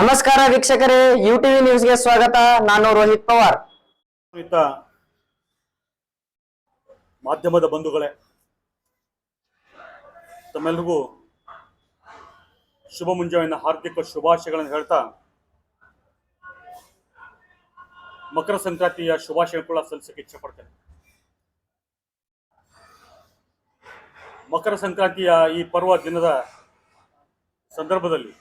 ನಮಸ್ಕಾರ ವೀಕ್ಷಕರೇ you TV ನ್ಯೂಸ್ಗೆ ಸ್ವಾಗತ. ನಾನು ರೋಹಿತ್ ಪವಾರ್. ಮಾಧ್ಯಮದ ಬಂಧುಗಳೇ ತಮ್ಮೆಲ್ಲರಿಗೂ ಶುಭ ಮುಂಜಾವಿನ ಹಾರ್ದಿಕ ಶುಭಾಶಯಗಳನ್ನು ಹೇಳ್ತಾ, ಮಕರ ಸಂಕ್ರಾಂತಿಯ ಶುಭಾಶಯ ಕೂಡ ಸಲ್ಲಿಸಕ್ಕೆ ಇಚ್ಛೆ ಪಡ್ತೇನೆ ಮಕರ ಸಂಕ್ರಾಂತಿಯ ಈ ಪರ್ವ ದಿನದ ಸಂದರ್ಭದಲ್ಲಿ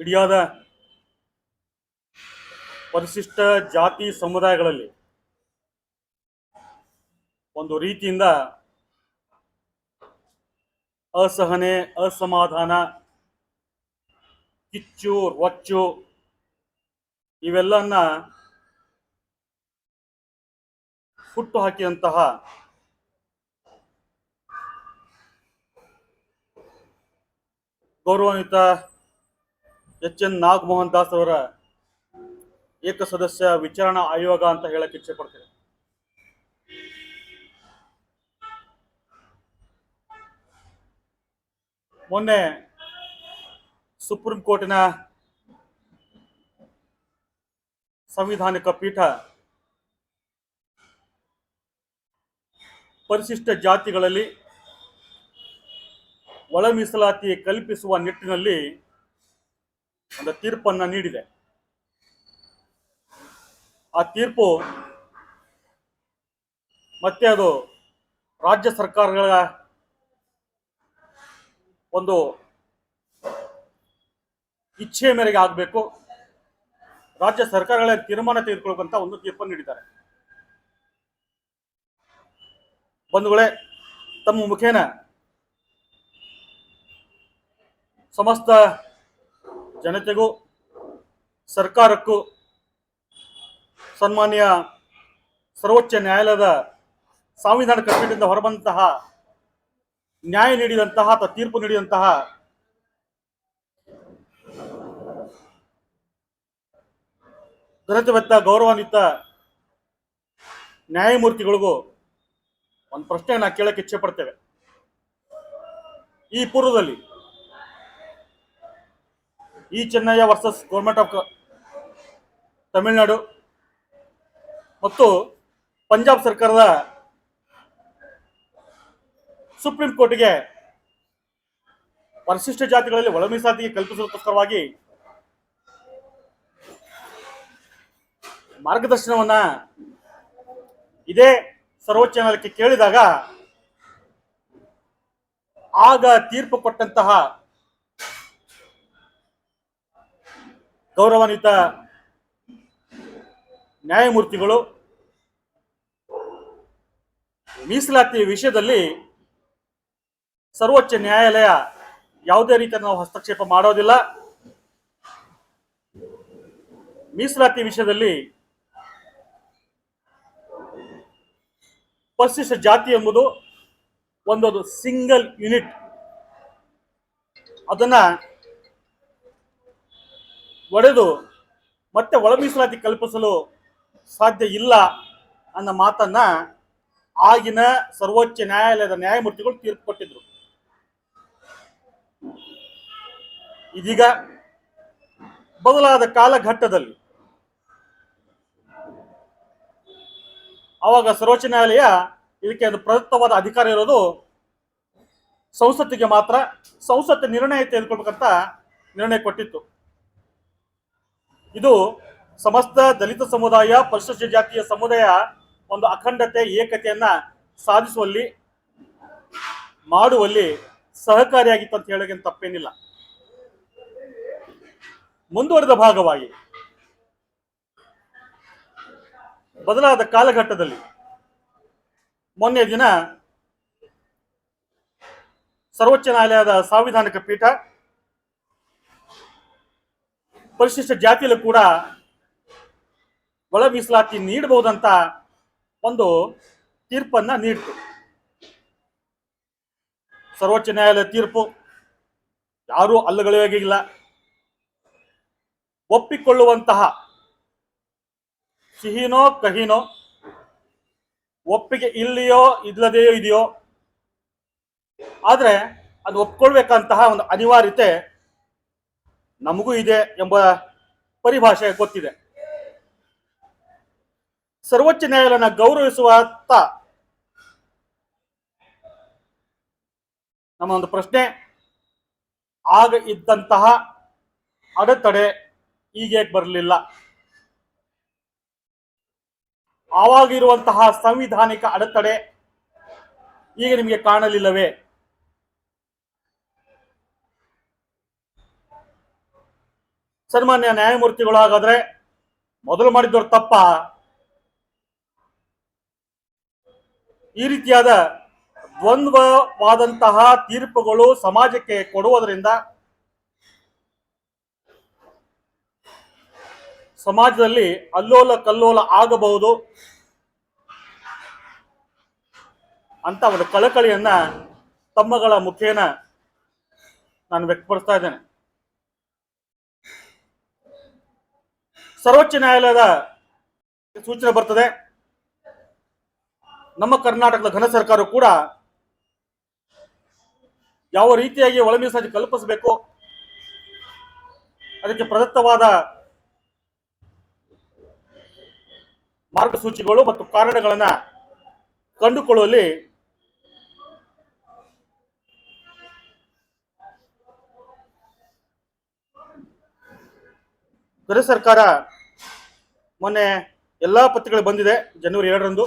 ಇಡಿಯಾದ ಪರಿಶಿಷ್ಟ ಜಾತಿ ಸಮುದಾಯಗಳಲ್ಲಿ ಒಂದು ರೀತಿಯಿಂದ ಅಸಹನೆ ಅಸಮಾಧಾನ ಕಿಚ್ಚು ರೊಚ್ಚು ಇವೆಲ್ಲನ್ನ ಹುಟ್ಟು ಹಾಕಿದಂತಹ ಗೌರವಾನ್ವಿತ ಎಚ್ ಎನ್ ನಾಗಮೋಹನ್ ದಾಸ್ ಅವರ ಏಕ ಸದಸ್ಯ ವಿಚಾರಣಾ ಆಯೋಗ ಅಂತ ಹೇಳಕ್ಕೆ ಇಚ್ಛೆ ಪಡ್ತೇನೆ ಮೊನ್ನೆ ಸುಪ್ರೀಂ ಕೋರ್ಟಿನ ಸಂವಿಧಾನಿಕ ಪೀಠ ಪರಿಶಿಷ್ಟ ಜಾತಿಗಳಲ್ಲಿ ಒಳ ಮೀಸಲಾತಿ ಕಲ್ಪಿಸುವ ನಿಟ್ಟಿನಲ್ಲಿ ಒಂದು ತೀರ್ಪನ್ನ ನೀಡಿದೆ. ಆ ತೀರ್ಪು ಮತ್ತೆ ಅದು ರಾಜ್ಯ ಸರ್ಕಾರಗಳ ಒಂದು ಇಚ್ಛೆ ಮೇರೆಗೆ ಆಗಬೇಕು. ರಾಜ್ಯ ಸರ್ಕಾರಗಳ ತೀರ್ಮಾನ ತೆಗೆದುಕೊಳ್ಳುವಂತ ಒಂದು ತೀರ್ಪನ್ನು ನೀಡಿದ್ದಾರೆ. ಬಂಧುಗಳೇ, ತಮ್ಮ ಮುಖೇನ ಸಮಸ್ತ ಜನತೆಗೂ, ಸರ್ಕಾರಕ್ಕೂ ಸನ್ಮಾನ್ಯ ಸರ್ವೋಚ್ಚ ನ್ಯಾಯಾಲಯದ ಸಂವಿಧಾನ ಕಟ್ಟಡದಿಂದ ಹೊರಬಂತಹ ನ್ಯಾಯ ನೀಡಿದಂತಹ ಅಥವಾ ತೀರ್ಪು ನೀಡಿದಂತಹ ಘನತೆವೆತ್ತ ಗೌರವಾನ್ವಿತ ನ್ಯಾಯಮೂರ್ತಿಗಳಿಗೂ ಒಂದು ಪ್ರಶ್ನೆಯನ್ನು ಕೇಳಕ್ಕೆ ಇಚ್ಛೆ ಪಡ್ತೇವೆ. ಈ ಪೂರ್ವದಲ್ಲಿ ಈ Chennaiah versus government of Tamil Nadu ಮತ್ತು ಪಂಜಾಬ್ ಸರ್ಕಾರದ ಸುಪ್ರೀಂ ಕೋರ್ಟ್ಗೆ ಪರಿಶಿಷ್ಟ ಜಾತಿಗಳಲ್ಲಿ ಒಳ ಮೀಸಲಾತಿಗೆ ಕಲ್ಪಿಸುವುದಕ್ಕೋಸ್ಕರವಾಗಿ ಮಾರ್ಗದರ್ಶನವನ್ನ ಇದೇ ಸರ್ವೋಚ್ಚ ನ್ಯಾಯಾಲಯಕ್ಕೆ ಕೇಳಿದಾಗ ಆಗ ತೀರ್ಪು ಕೊಟ್ಟಂತಹ ಗೌರವಾನ್ವಿತ ನ್ಯಾಯಮೂರ್ತಿಗಳು ಮೀಸಲಾತಿ ವಿಷಯದಲ್ಲಿ ಸರ್ವೋಚ್ಚ ನ್ಯಾಯಾಲಯ ಯಾವುದೇ ರೀತಿಯ ನಾವು ಹಸ್ತಕ್ಷೇಪ ಮಾಡೋದಿಲ್ಲ. ಮೀಸಲಾತಿ ವಿಷಯದಲ್ಲಿ ಪರಿಶಿಷ್ಟ ಜಾತಿ ಎಂಬುದು ಒಂದೊಂದು ಸಿಂಗಲ್ ಯೂನಿಟ್. ಅದನ್ನ ಒಡೆದು ಮತ್ತೆ ಒಳ ಮೀಸಲಾತಿ ಕಲ್ಪಿಸಲು ಸಾಧ್ಯ ಇಲ್ಲ ಅನ್ನೋ ಮಾತನ್ನ ಆಗಿನ ಸರ್ವೋಚ್ಚ ನ್ಯಾಯಾಲಯದ ನ್ಯಾಯಮೂರ್ತಿಗಳು ತೀರ್ಪು ಕೊಟ್ಟಿದ್ರು. ಇದೀಗ ಬದಲಾದ ಕಾಲಘಟ್ಟದಲ್ಲಿ ಅವಾಗ ಸರ್ವೋಚ್ಚ ನ್ಯಾಯಾಲಯ ಇದಕ್ಕೆ ಒಂದು ಪ್ರದತ್ತವಾದ ಅಧಿಕಾರ ಇರೋದು ಸಂಸತ್ತಿಗೆ ಮಾತ್ರ. ಸಂಸತ್ತು ನಿರ್ಣಯ ತೆಗೆದುಕೊಳ್ಬೇಕಂತ ನಿರ್ಣಯ ಕೊಟ್ಟಿತ್ತು. ಇದು ಸಮಸ್ತ ದಲಿತ ಸಮುದಾಯ, ಪರಿಶಿಷ್ಟ ಜಾತಿಯ ಸಮುದಾಯ ಒಂದು ಅಖಂಡತೆ, ಏಕತೆಯನ್ನ ಸಾಧಿಸುವಲ್ಲಿ, ಮಾಡುವಲ್ಲಿ ಸಹಕಾರಿಯಾಗಿತ್ತು ಅಂತ ಹೇಳೋಕೆ ತಪ್ಪೇನಿಲ್ಲ. ಮುಂದುವರೆದ ಭಾಗವಾಗಿ, ಬದಲಾದ ಕಾಲಘಟ್ಟದಲ್ಲಿ ಮೊನ್ನೆ ದಿನ ಸರ್ವೋಚ್ಚ ನ್ಯಾಯಾಲಯದ ಸಾಂವಿಧಾನಿಕ ಪೀಠ ಪರಿಶಿಷ್ಟ ಜಾತಿಯಲ್ಲೂ ಕೂಡ ಒಳ ಮೀಸಲಾತಿ ನೀಡಬಹುದಂತ ಒಂದು ತೀರ್ಪನ್ನ ನೀಡಿತು. ಸರ್ವೋಚ್ಚ ನ್ಯಾಯಾಲಯ ತೀರ್ಪು ಯಾರೂ ಅಲ್ಲಗಳೆಯಾಗಿಲ್ಲ ಒಪ್ಪಿಕೊಳ್ಳುವಂತಹ ಸಿಹಿನೋ ಕಹಿನೋ ಒಪ್ಪಿಗೆ ಇಲ್ಲಿಯೋ ಇಲ್ಲದೆಯೋ ಇದೆಯೋ, ಆದರೆ ಅದು ಒಪ್ಕೊಳ್ಬೇಕಂತಹ ಒಂದು ಅನಿವಾರ್ಯತೆ ನಮಗೂ ಇದೆ ಎಂಬ ಪರಿಭಾಷೆ ಗೊತ್ತಿದೆ. ಸರ್ವೋಚ್ಚ ನ್ಯಾಯಾಲಯನ ಗೌರವಿಸುವ ನಮ್ಮ ಒಂದು ಪ್ರಶ್ನೆ. ಆಗ ಇದ್ದಂತಹ ಅಡೆತಡೆ ಈಗ ಬರಲಿಲ್ಲ. ಆವಾಗಿರುವಂತಹ ಸಂವಿಧಾನಿಕ ಅಡೆತಡೆ ಈಗ ನಿಮಗೆ ಕಾಣಲಿಲ್ಲವೇ? ಸನ್ಮಾನ್ಯ ನ್ಯಾಯಮೂರ್ತಿಗಳು ಹಾಗಾದ್ರೆ ಮೊದಲು ಮಾಡಿದ್ದವ್ರ ತಪ್ಪ. ಈ ರೀತಿಯಾದ ದ್ವಂದ್ವವಾದಂತಹ ತೀರ್ಪುಗಳು ಸಮಾಜಕ್ಕೆ ಕೊಡುವುದರಿಂದ ಸಮಾಜದಲ್ಲಿ ಅಲ್ಲೋಲ ಕಲ್ಲೋಲ ಆಗಬಹುದು ಅಂತ ಒಂದು ಕಳಕಳಿಯನ್ನ ತಮ್ಮಗಳ ಮುಖೇನ ನಾನು ವ್ಯಕ್ತಪಡಿಸ್ತಾ ಇದ್ದೇನೆ. ಸರ್ವೋಚ್ಚ ನ್ಯಾಯಾಲಯದ ಸೂಚನೆ ಬರ್ತದೆ. ನಮ್ಮ ಕರ್ನಾಟಕದ ಘನ ಸರ್ಕಾರ ಕೂಡ ಯಾವ ರೀತಿಯಾಗಿ ಒಳ ಕಲ್ಪಿಸಬೇಕು, ಅದಕ್ಕೆ ಪ್ರದತ್ತವಾದ ಮಾರ್ಗಸೂಚಿಗಳು ಮತ್ತು ಕಾರಣಗಳನ್ನು ಕಂಡುಕೊಳ್ಳುವಲ್ಲಿ ಗೃಹ ಸರ್ಕಾರ ಮೊನ್ನೆ ಎಲ್ಲಾ ಪತ್ರಿಕೆಗಳು ಬಂದಿದೆ, ಜನವರಿ ಎರಡರಂದು.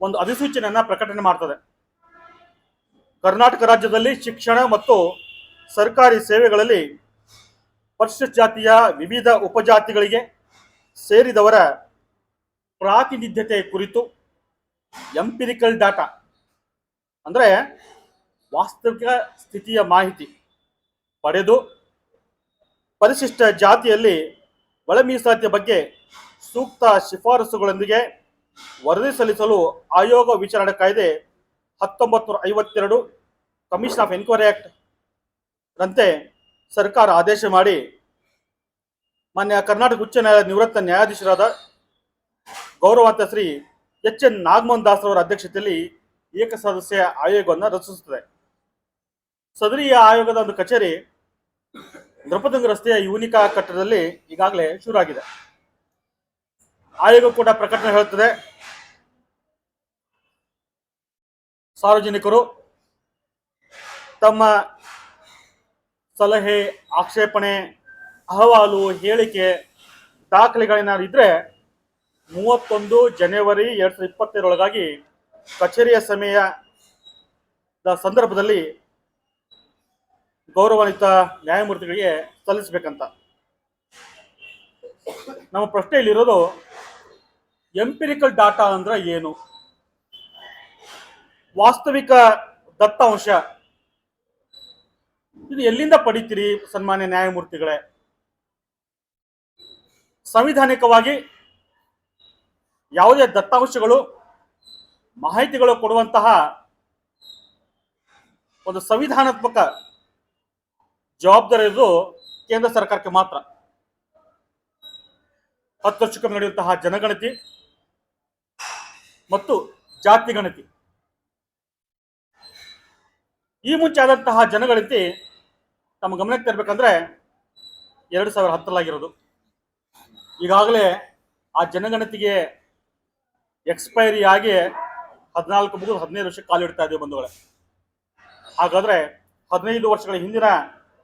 ಒಂದು ಅಧಿಸೂಚನೆಯನ್ನ ಪ್ರಕಟಣೆ ಮಾಡ್ತದೆ. ಕರ್ನಾಟಕ ರಾಜ್ಯದಲ್ಲಿ ಶಿಕ್ಷಣ ಮತ್ತು ಸರ್ಕಾರಿ ಸೇವೆಗಳಲ್ಲಿ ಪರಿಶಿಷ್ಟ ಜಾತಿಯ ವಿವಿಧ ಉಪಜಾತಿಗಳಿಗೆ ಸೇರಿದವರ ಪ್ರಾತಿನಿಧ್ಯತೆ ಕುರಿತು ಎಂಪಿರಿಕಲ್ ಡಾಟಾ ಅಂದರೆ ವಾಸ್ತವಿಕ ಸ್ಥಿತಿಯ ಮಾಹಿತಿ ಪಡೆದು ಪರಿಶಿಷ್ಟ ಜಾತಿಯಲ್ಲಿ ಒಳ ಮೀಸಲಾತಿಯ ಬಗ್ಗೆ ಸೂಕ್ತ ಶಿಫಾರಸುಗಳೊಂದಿಗೆ ವರದಿ ಸಲ್ಲಿಸಲು ಆಯೋಗ ವಿಚಾರಣೆ ಕಾಯ್ದೆ ಹತ್ತೊಂಬತ್ತು ಐವತ್ತೆರಡು ಕಮಿಷನ್ ಆಫ್ ಎನ್ಕ್ವೈರಿ ಆಕ್ಟ್ ರಂತೆ ಸರ್ಕಾರ ಆದೇಶ ಮಾಡಿ. ಮಾನ್ಯ ಕರ್ನಾಟಕ ಉಚ್ಚ ನ್ಯಾಯಾಲಯದ ನಿವೃತ್ತ ನ್ಯಾಯಾಧೀಶರಾದ ಗೌರವಾಂತ ಶ್ರೀ ಎಚ್ ಎನ್ ನಾಗಮೋಹನ್ ದಾಸ್ ಅವರ ಅಧ್ಯಕ್ಷತೆಯಲ್ಲಿ ಏಕಸದಸ್ಯ ಆಯೋಗವನ್ನು ರಚಿಸುತ್ತದೆ. ಸದರಿಯ ಆಯೋಗದ ಒಂದು ಕಚೇರಿ ನೃಪತುಂಗ ರಸ್ತೆಯ ಯೂನಿಕಾ ಕಟ್ಟಡದಲ್ಲಿ ಈಗಾಗಲೇ ಶುರು ಆಗಿದೆ ಆಯೋಗ ಕೂಡ ಪ್ರಕಟಣೆ ಹೇಳುತ್ತದೆ. ಸಾರ್ವಜನಿಕರು ತಮ್ಮ ಸಲಹೆ, ಆಕ್ಷೇಪಣೆ, ಅಹವಾಲು, ಹೇಳಿಕೆ ದಾಖಲೆಗಳೇನಾದ್ರು ಇದ್ರೆ ಮೂವತ್ತೊಂದು ಜನವರಿ ಎರಡು ಸಾವಿರದ ಇಪ್ಪತ್ತೆರಡರೊಳಗಾಗಿ ಕಚೇರಿಯ ಸಮಯದ ಸಂದರ್ಭದಲ್ಲಿ ಗೌರವಾನ್ವಿತ ನ್ಯಾಯಮೂರ್ತಿಗಳಿಗೆ ಸಲ್ಲಿಸಬೇಕಂತ. ನಮ್ಮ ಪ್ರಶ್ನೆಯಲ್ಲಿರೋದು ಎಂಪಿರಿಕಲ್ ಡಾಟಾ ಅಂದ್ರೆ ಏನು? ವಾಸ್ತವಿಕ ದತ್ತಾಂಶ. ಇದು ಎಲ್ಲಿಂದ ಪಡಿತೀರಿ ಸನ್ಮಾನ್ಯ ನ್ಯಾಯಮೂರ್ತಿಗಳೇ? ಸಂವಿಧಾನಿಕವಾಗಿ ಯಾವುದೇ ದತ್ತಾಂಶಗಳು, ಮಾಹಿತಿಗಳು ಕೊಡುವಂತಹ ಒಂದು ಸಂವಿಧಾನಾತ್ಮಕ ಜವಾಬ್ದಾರಿ ಇರೋದು ಕೇಂದ್ರ ಸರ್ಕಾರಕ್ಕೆ ಮಾತ್ರ. ಹತ್ತು ವರ್ಷಕ್ಕೊಮ್ಮೆ ನಡೆಯುವಂತಹ ಜನಗಣತಿ ಮತ್ತು ಜಾತಿ ಗಣತಿ. ಈ ಮುಂಚೆ ಆದಂತಹ ಜನಗಣತಿ ತಮ್ಮ ಗಮನಕ್ಕೆ ತರಬೇಕಂದ್ರೆ ಎರಡು ಸಾವಿರ ಹತ್ತರಲ್ಲಾಗಿರೋದು ಈಗಾಗಲೇ ಆ ಜನಗಣತಿಗೆ ಎಕ್ಸ್ಪೈರಿ ಆಗಿ ಹದಿನಾಲ್ಕು ಮುಗಿದು ಹದಿನೈದು ವರ್ಷ ಕಾಲಿಡ್ತಾ ಇದ್ದೀವಿ ಬಂಧುಗಳೇ. ಹಾಗಾದ್ರೆ ಹದಿನೈದು ವರ್ಷಗಳ ಹಿಂದಿನ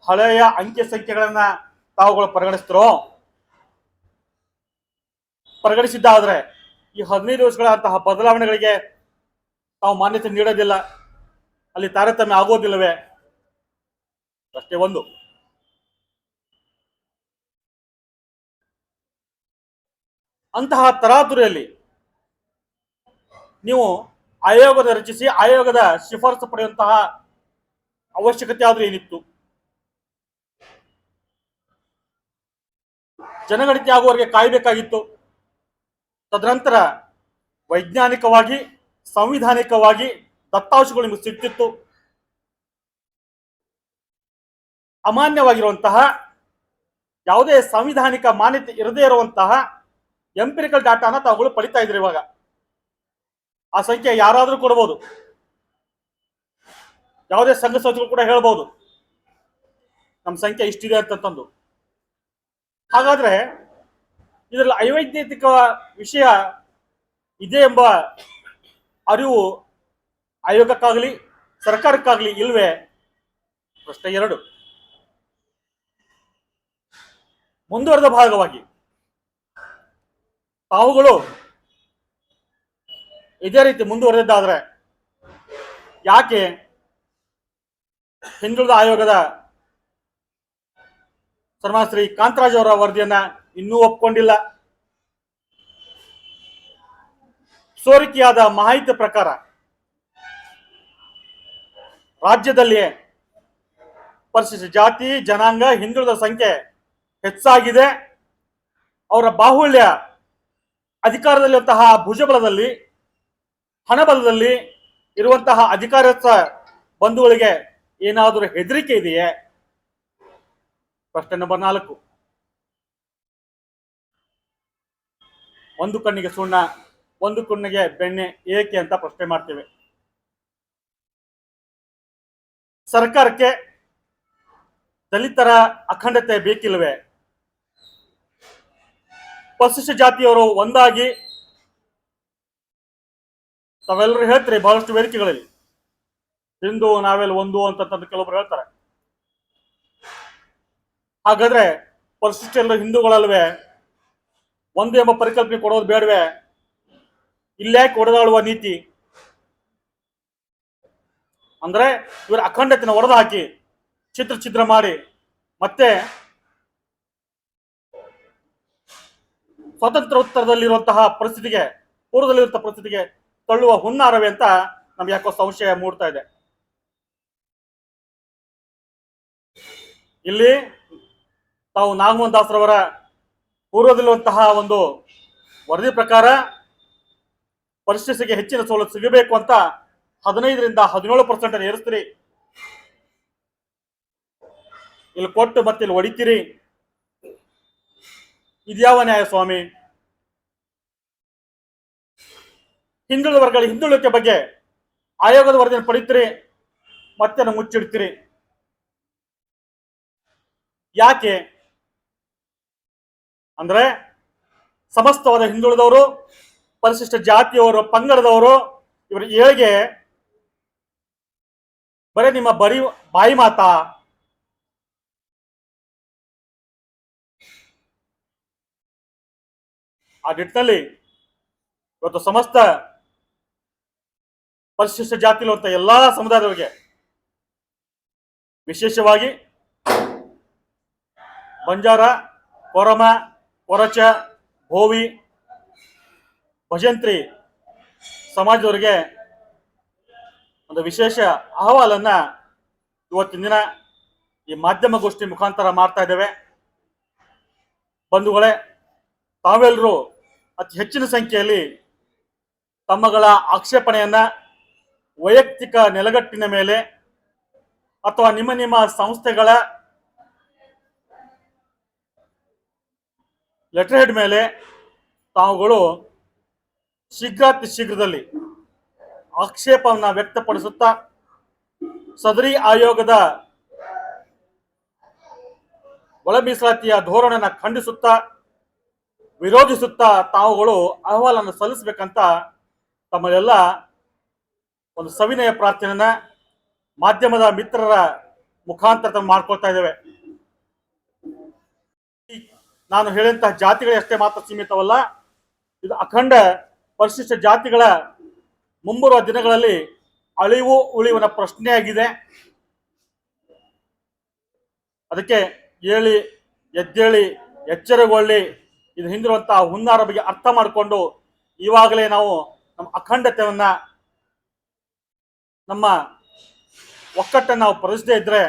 ಹಳೆಯ ಅಂಕೆ ಸಂಖ್ಯೆಗಳನ್ನ ತಾವುಗಳು ಪರಿಗಣಿಸ್ತಿರೋ? ಪರಿಗಣಿಸಿದ್ದಾದ್ರೆ ಈ ಹದಿನೈದು ವರ್ಷಗಳಂತಹ ಬದಲಾವಣೆಗಳಿಗೆ ತಾವು ಮಾನ್ಯತೆ ನೀಡೋದಿಲ್ಲ. ಅಲ್ಲಿ ತಾರತಮ್ಯ ಆಗೋದಿಲ್ಲವೇ? ಅಷ್ಟೇ ಒಂದು. ಅಂತಹ ತರಾತುರಿಯಲ್ಲಿ ನೀವು ಆಯೋಗದ ರಚಿಸಿ ಆಯೋಗದ ಶಿಫಾರಸು ಪಡೆಯುವಂತಹ ಅವಶ್ಯಕತೆ ಆದರೂ ಏನಿತ್ತು? ಜನಗಣತಿ ಆಗುವವರೆಗೆ ಕಾಯಬೇಕಾಗಿತ್ತು. ತದನಂತರ ವೈಜ್ಞಾನಿಕವಾಗಿ, ಸಂವಿಧಾನಿಕವಾಗಿ ದತ್ತಾಂಶಗಳು ನಿಮಗೆ ಸಿಗ್ತಿತ್ತು. ಅಮಾನ್ಯವಾಗಿರುವಂತಹ, ಯಾವುದೇ ಸಂವಿಧಾನಿಕ ಮಾನ್ಯತೆ ಇರದೇ ಇರುವಂತಹ ಎಂಪಿರಿಕಲ್ ಡಾಟಾನ ತಾವುಗಳು ಪಡಿತಾ ಇದ್ರು ಇವಾಗ. ಆ ಸಂಖ್ಯೆ ಯಾರಾದರೂ ಕೊಡ್ಬೋದು. ಯಾವುದೇ ಸಂಘ ಸಂಸ್ಥೆಗಳು ಕೂಡ ಹೇಳ್ಬೋದು. ನಮ್ಮ ಸಂಖ್ಯೆ ಇಷ್ಟಿದೆ ಅಂತಂದು ಹಾಗಾದ್ರೆ ಇದರಲ್ಲಿ ಅವೈಜ್ಞಾನಿಕ ವಿಷಯ ಇದೆ ಎಂಬ ಅರಿವು ಆಯೋಗಕ್ಕಾಗಲಿ, ಸರ್ಕಾರಕ್ಕಾಗಲಿ ಇಲ್ವೇ? ಪ್ರಶ್ನೆ ಎರಡು. ಮುಂದುವರೆದ ಭಾಗವಾಗಿ. ತಾವುಗಳು ಇದೇ ರೀತಿ ಮುಂದುವರೆದಿದ್ದಾದ್ರೆ ಯಾಕೆ ಹಿಂದುಳಿದ ಆಯೋಗದ ಸನ್ಮಾನ ಶ್ರೀ ಕಾಂತರಾಜ್ ಅವರ ವರದಿಯನ್ನ ಇನ್ನೂ ಒಪ್ಕೊಂಡಿಲ್ಲ. ಸೋರಿಕೆಯಾದ ಮಾಹಿತಿ ಪ್ರಕಾರ ರಾಜ್ಯದಲ್ಲಿ ಪರಿಶಿಷ್ಟ ಜಾತಿ, ಜನಾಂಗ, ಹಿಂದುಳಿದ ಸಂಖ್ಯೆ ಹೆಚ್ಚಾಗಿದೆ. ಅವರ ಬಾಹುಳ್ಯ ಅಧಿಕಾರದಲ್ಲಿರುವಂತಹ ಭುಜಬಲದಲ್ಲಿ, ಹಣಬಲದಲ್ಲಿ ಇರುವಂತಹ ಅಧಿಕಾರಸ್ಥ ಬಂಧುಗಳಿಗೆ ಏನಾದರೂ ಹೆದರಿಕೆ ಇದೆಯೇ? ಪ್ರಶ್ನೆ ನಂಬರ್ ನಾಲ್ಕು. ಒಂದು ಕಣ್ಣಿಗೆ ಸುಣ್ಣ, ಒಂದು ಕಣ್ಣಿಗೆ ಬೆಣ್ಣೆ ಏಕೆ ಅಂತ ಪ್ರಶ್ನೆ ಮಾಡ್ತೇವೆ. ಸರ್ಕಾರಕ್ಕೆ ದಲಿತರ ಅಖಂಡತೆ ಬೇಕಿಲ್ವೇ ಪರಿಶಿಷ್ಟ ಜಾತಿಯವರು ಒಂದಾಗಿ ತಾವೆಲ್ಲರೂ ಹೇಳ್ತೀರಿ ಬಹಳಷ್ಟು ವೇದಿಕೆಗಳಲ್ಲಿ. ಹಿಂದೂ ನಾವೆಲ್ಲ ಒಂದು ಅಂತ ಕೆಲವೊಬ್ರು ಹೇಳ್ತಾರೆ. ಹಾಗಾದ್ರೆ ಪರಿಶಿಷ್ಟ ಎಲ್ಲ ಹಿಂದೂಗಳಲ್ವೇ? ಒಂದು ಎಂಬ ಪರಿಕಲ್ಪನೆ ಕೊಡೋದು ಬೇಡವೇ? ಇಲ್ಲೇ ಒಡೆದಾಳುವ ನೀತಿ? ಅಂದ್ರೆ ಇವರ ಅಖಂಡತೆನ ಒಡೆದು ಹಾಕಿ ಚಿತ್ರ ಚಿತ್ರ ಮಾಡಿ, ಮತ್ತೆ ಸ್ವತಂತ್ರ ಉತ್ತರದಲ್ಲಿರುವಂತಹ ಪರಿಸ್ಥಿತಿಗೆ, ಪೂರ್ವದಲ್ಲಿರುವಂತಹ ಪರಿಸ್ಥಿತಿಗೆ ತಳ್ಳುವ ಹುನ್ನಾರವೇ ಅಂತ ನಮ್ಗೆ ಯಾಕೋ ಸಂಶಯ ಮೂಡ್ತಾ ಇದೆ. ಇಲ್ಲಿ ತಾವು ನಾಗಮೋಹನ್ ದಾಸ್ರವರ ಪೂರ್ವದಲ್ಲಿರುವಂತಹ ಒಂದು ವರದಿ ಪ್ರಕಾರ ಪರಿಶಿಷ್ಟರಿಗೆ ಹೆಚ್ಚಿನ ಸವಲತ್ತು ಸಿಗಬೇಕು ಅಂತ ಹದಿನೈದರಿಂದ ಹದಿನೇಳು ಪರ್ಸೆಂಟ್ ಏರಿಸ್ತೀರಿ. ಇಲ್ಲಿ ಕೊಟ್ಟು ಮತ್ತೆ ಇಲ್ಲಿ ಹೊಡಿತೀರಿ ಇದ್ಯಾವ ನ್ಯಾಯ ಸ್ವಾಮಿ ಹಿಂದುಳಿದ ವರ್ಗಗಳ ಹಿಂದುಳಿಕೆ ಬಗ್ಗೆ ಆಯೋಗದ ವರದಿಯನ್ನು ಪಡಿತೀರಿ, ಮತ್ತೆ ಮುಚ್ಚಿಡ್ತೀರಿ. ಯಾಕೆ? ಅಂದ್ರೆ ಸಮಸ್ತವಾದ ಹಿಂದುಳಿದವರು, ಪರಿಶಿಷ್ಟ ಜಾತಿಯವರು, ಪಂಗಡದವರು, ಇವರು ಏಳಿಗೆ ಬರೀ ನಿಮ್ಮ ಬರಿ ಬಾಯಿ ಮಾತಾ? ಆ ನಿಟ್ಟಿನಲ್ಲಿ ಇವತ್ತು ಸಮಸ್ತ ಪರಿಶಿಷ್ಟ ಜಾತಿಲಿರುವಂತ ಎಲ್ಲಾ ಸಮುದಾಯದವರಿಗೆ ವಿಶೇಷವಾಗಿ ಬಂಜಾರ, ಕೊರಮ ಕೊರಚ ಭೋವಿ, ಭಜಂತ್ರಿ ಸಮಾಜದವರಿಗೆ ಒಂದು ವಿಶೇಷ ಅಹವಾಲನ್ನು ಇವತ್ತಿನ ದಿನ ಈ ಮಾಧ್ಯಮಗೋಷ್ಠಿ ಮುಖಾಂತರ ಮಾಡ್ತಾ ಇದ್ದೇವೆ. ಬಂಧುಗಳೇ ತಾವೆಲ್ಲರೂ ಅತಿ ಹೆಚ್ಚಿನ ಸಂಖ್ಯೆಯಲ್ಲಿ ತಮ್ಮಗಳ ಆಕ್ಷೇಪಣೆಯನ್ನು ವೈಯಕ್ತಿಕ ನೆಲಗಟ್ಟಿನ ಮೇಲೆ ಅಥವಾ ನಿಮ್ಮ ನಿಮ್ಮ ಸಂಸ್ಥೆಗಳ ಲೆಟರ್ ಹೆಡ್ ಮೇಲೆ ತಾವುಗಳು ಶೀಘ್ರಾತಿ ಶೀಘ್ರದಲ್ಲಿ ಆಕ್ಷೇಪವನ್ನ ವ್ಯಕ್ತಪಡಿಸುತ್ತಾ ಸದರಿ ಆಯೋಗದ ಒಳ ಮೀಸಲಾತಿಯ ಧೋರಣೆನ ಖಂಡಿಸುತ್ತಾ, ವಿರೋಧಿಸುತ್ತಾ ತಾವುಗಳು ಅಹವಾಲನ್ನು ಸಲ್ಲಿಸಬೇಕಂತ ತಮ್ಮಲ್ಲೆಲ್ಲ ಒಂದು ಸವಿನಯ ಪ್ರಾರ್ಥನೆಯನ್ನ ಮಾಧ್ಯಮದ ಮಿತ್ರರ ಮುಖಾಂತರ ಮಾಡ್ಕೊಳ್ತಾ ಇದ್ದೇವೆ. ನಾನು ಹೇಳಿದಂತಹ ಜಾತಿಗಳೇ ಅಷ್ಟೇ ಮಾತ್ರ ಸೀಮಿತವಲ್ಲ. ಇದು ಅಖಂಡ ಪರಿಶಿಷ್ಟ ಜಾತಿಗಳ ಮುಂಬರುವ ದಿನಗಳಲ್ಲಿ ಅಳಿವು ಉಳಿವಿನ ಪ್ರಶ್ನೆಯಾಗಿದೆ. ಅದಕ್ಕೆ ಹೇಳಿ ಎದ್ದೇಳಿ, ಎಚ್ಚರಗೊಳ್ಳಿ. ಇದು ಹಿಂದಿರುವಂತಹ ಹುನ್ನಾರ ಬಗ್ಗೆ ಅರ್ಥ ಮಾಡಿಕೊಂಡು ಇವಾಗಲೇ ನಾವು ನಮ್ಮ ಅಖಂಡತೆಯನ್ನ ನಮ್ಮ ಒಕ್ಕಟ್ಟನ್ನು ನಾವು ಪ್ರದರ್ಶಿಸದೇ ಇದ್ರೆ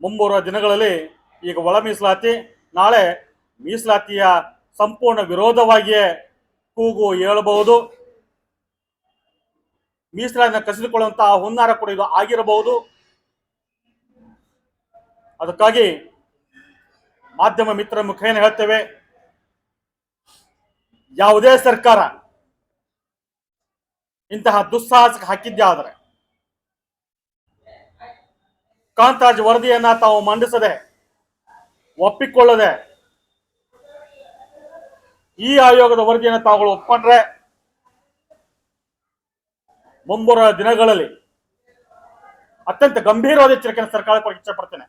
ಮುಂಬರುವ ದಿನಗಳಲ್ಲಿ ಈಗ ಒಳ ಮೀಸಲಾತಿ ನಾಳೆ ಮೀಸಲಾತಿಯ ಸಂಪೂರ್ಣ ವಿರೋಧವಾಗಿಯೇ ಕೂಗು ಹೇಳಬಹುದು ಮೀಸಲಾತಿಯನ್ನು ಕಸಿದುಕೊಳ್ಳುವಂತಹ ಹುನ್ನಾರ ಕೂಡ ಇದು ಆಗಿರಬಹುದು. ಅದಕ್ಕಾಗಿ ಮಾಧ್ಯಮ ಮಿತ್ರ ಮುಖೇನ ಹೇಳ್ತೇವೆ? ಯಾವುದೇ ಸರ್ಕಾರ ಇಂತಹ ದುಸ್ಸಾಹಸಕ್ಕೆ ಹಾಕಿದ್ದೇ ಆದರೆ, ಕಾಂತರಾಜ್ ವರದಿಯನ್ನ ತಾವು ಮಂಡಿಸದೆ ಒಪ್ಪಿಕೊಳ್ಳದೆ ಈ ಆಯೋಗದ ವರದಿಯನ್ನು ತಾವುಗಳು ಒಪ್ಕೊಂಡ್ರೆ ಮುಂಬರುವ ದಿನಗಳಲ್ಲಿ ಅತ್ಯಂತ ಗಂಭೀರವಾದ ಎಚ್ಚರಿಕೆಯನ್ನು ಸರ್ಕಾರ ಇಚ್ಛೆ ಪಡ್ತೇನೆ.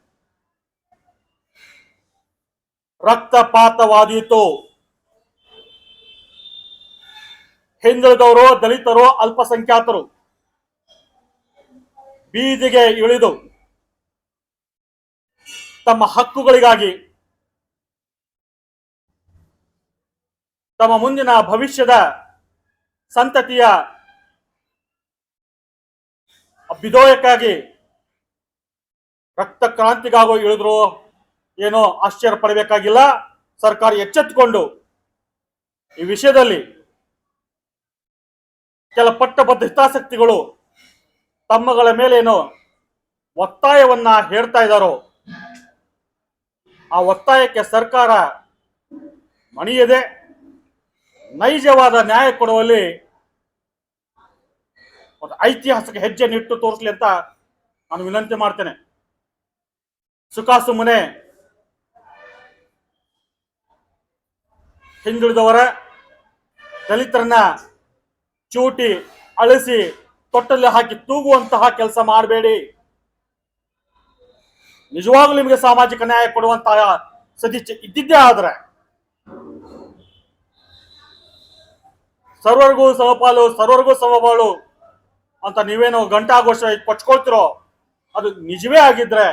ರಕ್ತಪಾತವಾದೀತು. ಹಿಂದುಳಿದವರು ದಲಿತರು ಅಲ್ಪಸಂಖ್ಯಾತರು ಬೀದಿಗೆ ಇಳಿದು ತಮ್ಮ ಹಕ್ಕುಗಳಿಗಾಗಿ, ತಮ್ಮ ಮುಂದಿನ ಭವಿಷ್ಯದ ಸಂತತಿಯ ಅಭ್ಯುದಯಕ್ಕಾಗಿ ರಕ್ತ ಕ್ರಾಂತಿಗಾಗೋ ಇಳಿದ್ರು ಏನೋ ಆಶ್ಚರ್ಯ ಪಡಬೇಕಾಗಿಲ್ಲ. ಸರ್ಕಾರ ಎಚ್ಚೆತ್ತುಕೊಂಡು ಈ ವಿಷಯದಲ್ಲಿ ಕೆಲ ಪಟ್ಟಬದ್ಧ ಹಿತಾಸಕ್ತಿಗಳು ತಮ್ಮಗಳ ಮೇಲೇನು ಒತ್ತಾಯವನ್ನ ಹೇಳ್ತಾ ಇದ್ದಾರೋ ಆ ಒತ್ತಾಯಕ್ಕೆ ಸರ್ಕಾರ ಮಣಿಯದೆ ನೈಜವಾದ ನ್ಯಾಯ ಕೊಡುವಲ್ಲಿ ಒಂದು ಐತಿಹಾಸಿಕ ಹೆಜ್ಜೆನಿಟ್ಟು ತೋರಿಸಲಿ ಅಂತ ನಾನು ವಿನಂತಿ ಮಾಡ್ತೇನೆ. ಸುಖಾಸುಮ್ಮನೆ ಹಿಂದುಳಿದವರ ದಲಿತರನ್ನ ಚೂಟಿ ಅಳಿಸಿ ತೊಟ್ಟಲ್ಲಿ ಹಾಕಿ ತೂಗುವಂತಹ ಕೆಲಸ ಮಾಡಬೇಡಿ. ನಿಜವಾಗ್ಲೂ ನಿಮಗೆ ಸಾಮಾಜಿಕ ನ್ಯಾಯ ಕೊಡುವಂತಹ ಸದಿಚ್ಛೆ ಇದ್ದಿದ್ದೇ ಆದ್ರೆ ಸರ್ವರ್ಗೂ ಸಮಪಾಲು, ಸರ್ವರ್ಗೂ ಸಮಬಾಳು ಅಂತ ನೀವೇನು ಘಂಟಾಘೋಷ ಕೊಚ್ಕೊಳ್ತಿರೋ, ಅದು ನಿಜವೇ ಆಗಿದ್ರೆ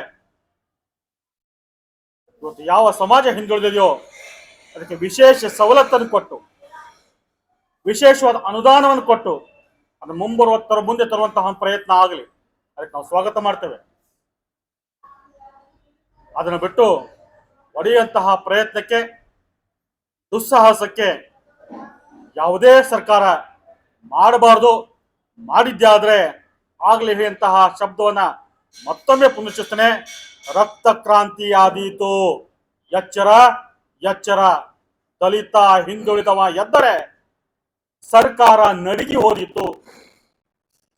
ಇವತ್ತು ಯಾವ ಸಮಾಜ ಹಿಂದುಳಿದಿದೆಯೋ ಅದಕ್ಕೆ ವಿಶೇಷ ಸವಲತ್ತನ್ನು ಕೊಟ್ಟು, ವಿಶೇಷವಾದ ಅನುದಾನವನ್ನು ಕೊಟ್ಟು ಅದು ಮುಂಬರುವ ತರ ಮುಂದೆ ತರುವಂತಹ ಪ್ರಯತ್ನ ಆಗಲಿ. ಅದಕ್ಕೆ ನಾವು ಸ್ವಾಗತ ಮಾಡ್ತೇವೆ. ಅದನ್ನು ಬಿಟ್ಟು ಒಡೆಯುವಂತಹ ಪ್ರಯತ್ನಕ್ಕೆ, ದುಸ್ಸಾಹಸಕ್ಕೆ ಯಾವುದೇ ಸರ್ಕಾರ ಮಾಡಬಾರ್ದು ಮಾಡಿದ್ದೆ ಆದರೆ ಆಗಲಿ ಅಂತಹ ಶಬ್ದವನ್ನು ಮತ್ತೊಮ್ಮೆ ಪುನರ್ಚಿಸ್ತಾನೆ ರಕ್ತ ಕ್ರಾಂತಿ ಆದೀತು. ಎಚ್ಚರ ಎಚ್ಚರ. ದಲಿತ, ಹಿಂದುಳಿದವ ಎದ್ದರೆ ಸರ್ಕಾರ ನಡಿಗೆ ಹೋದಿತ್ತು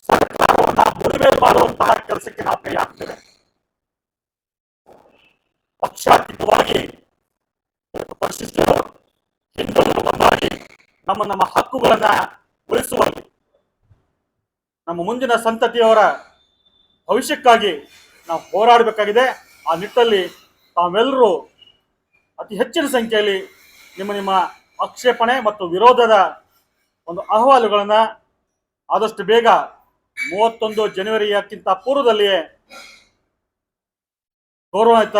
ಸರ್ಕಾರವನ್ನು ಮಾಡುವಂತಹ ಕೆಲಸಕ್ಕೆ ನಾವು ಕೈ ಹಾಕ್ತೇವೆ ಪಕ್ಷಾತೀತವಾಗಿ ಪರಿಶಿಷ್ಟರು ಒಂದಾಗಿ ನಮ್ಮ ನಮ್ಮ ಹಕ್ಕುಗಳನ್ನ ಉಳಿಸುವಲ್ಲಿ ನಮ್ಮ ಮುಂದಿನ ಸಂತತಿಯವರ ಭವಿಷ್ಯಕ್ಕಾಗಿ ನಾವು ಹೋರಾಡಬೇಕಾಗಿದೆ. ಆ ನಿಟ್ಟಲ್ಲಿ ತಾವೆಲ್ಲರೂ ಅತಿ ಹೆಚ್ಚಿನ ಸಂಖ್ಯೆಯಲ್ಲಿ ನಿಮ್ಮ ನಿಮ್ಮ ಆಕ್ಷೇಪಣೆ ಮತ್ತು ವಿರೋಧದ ಒಂದು ಅಹವಾಲುಗಳನ್ನು ಆದಷ್ಟು ಬೇಗ ಮೂವತ್ತೊಂದು ಜನವರಿಯಕ್ಕಿಂತ ಪೂರ್ವದಲ್ಲಿಯೇ ಗೌರವಾನ್ವಿತ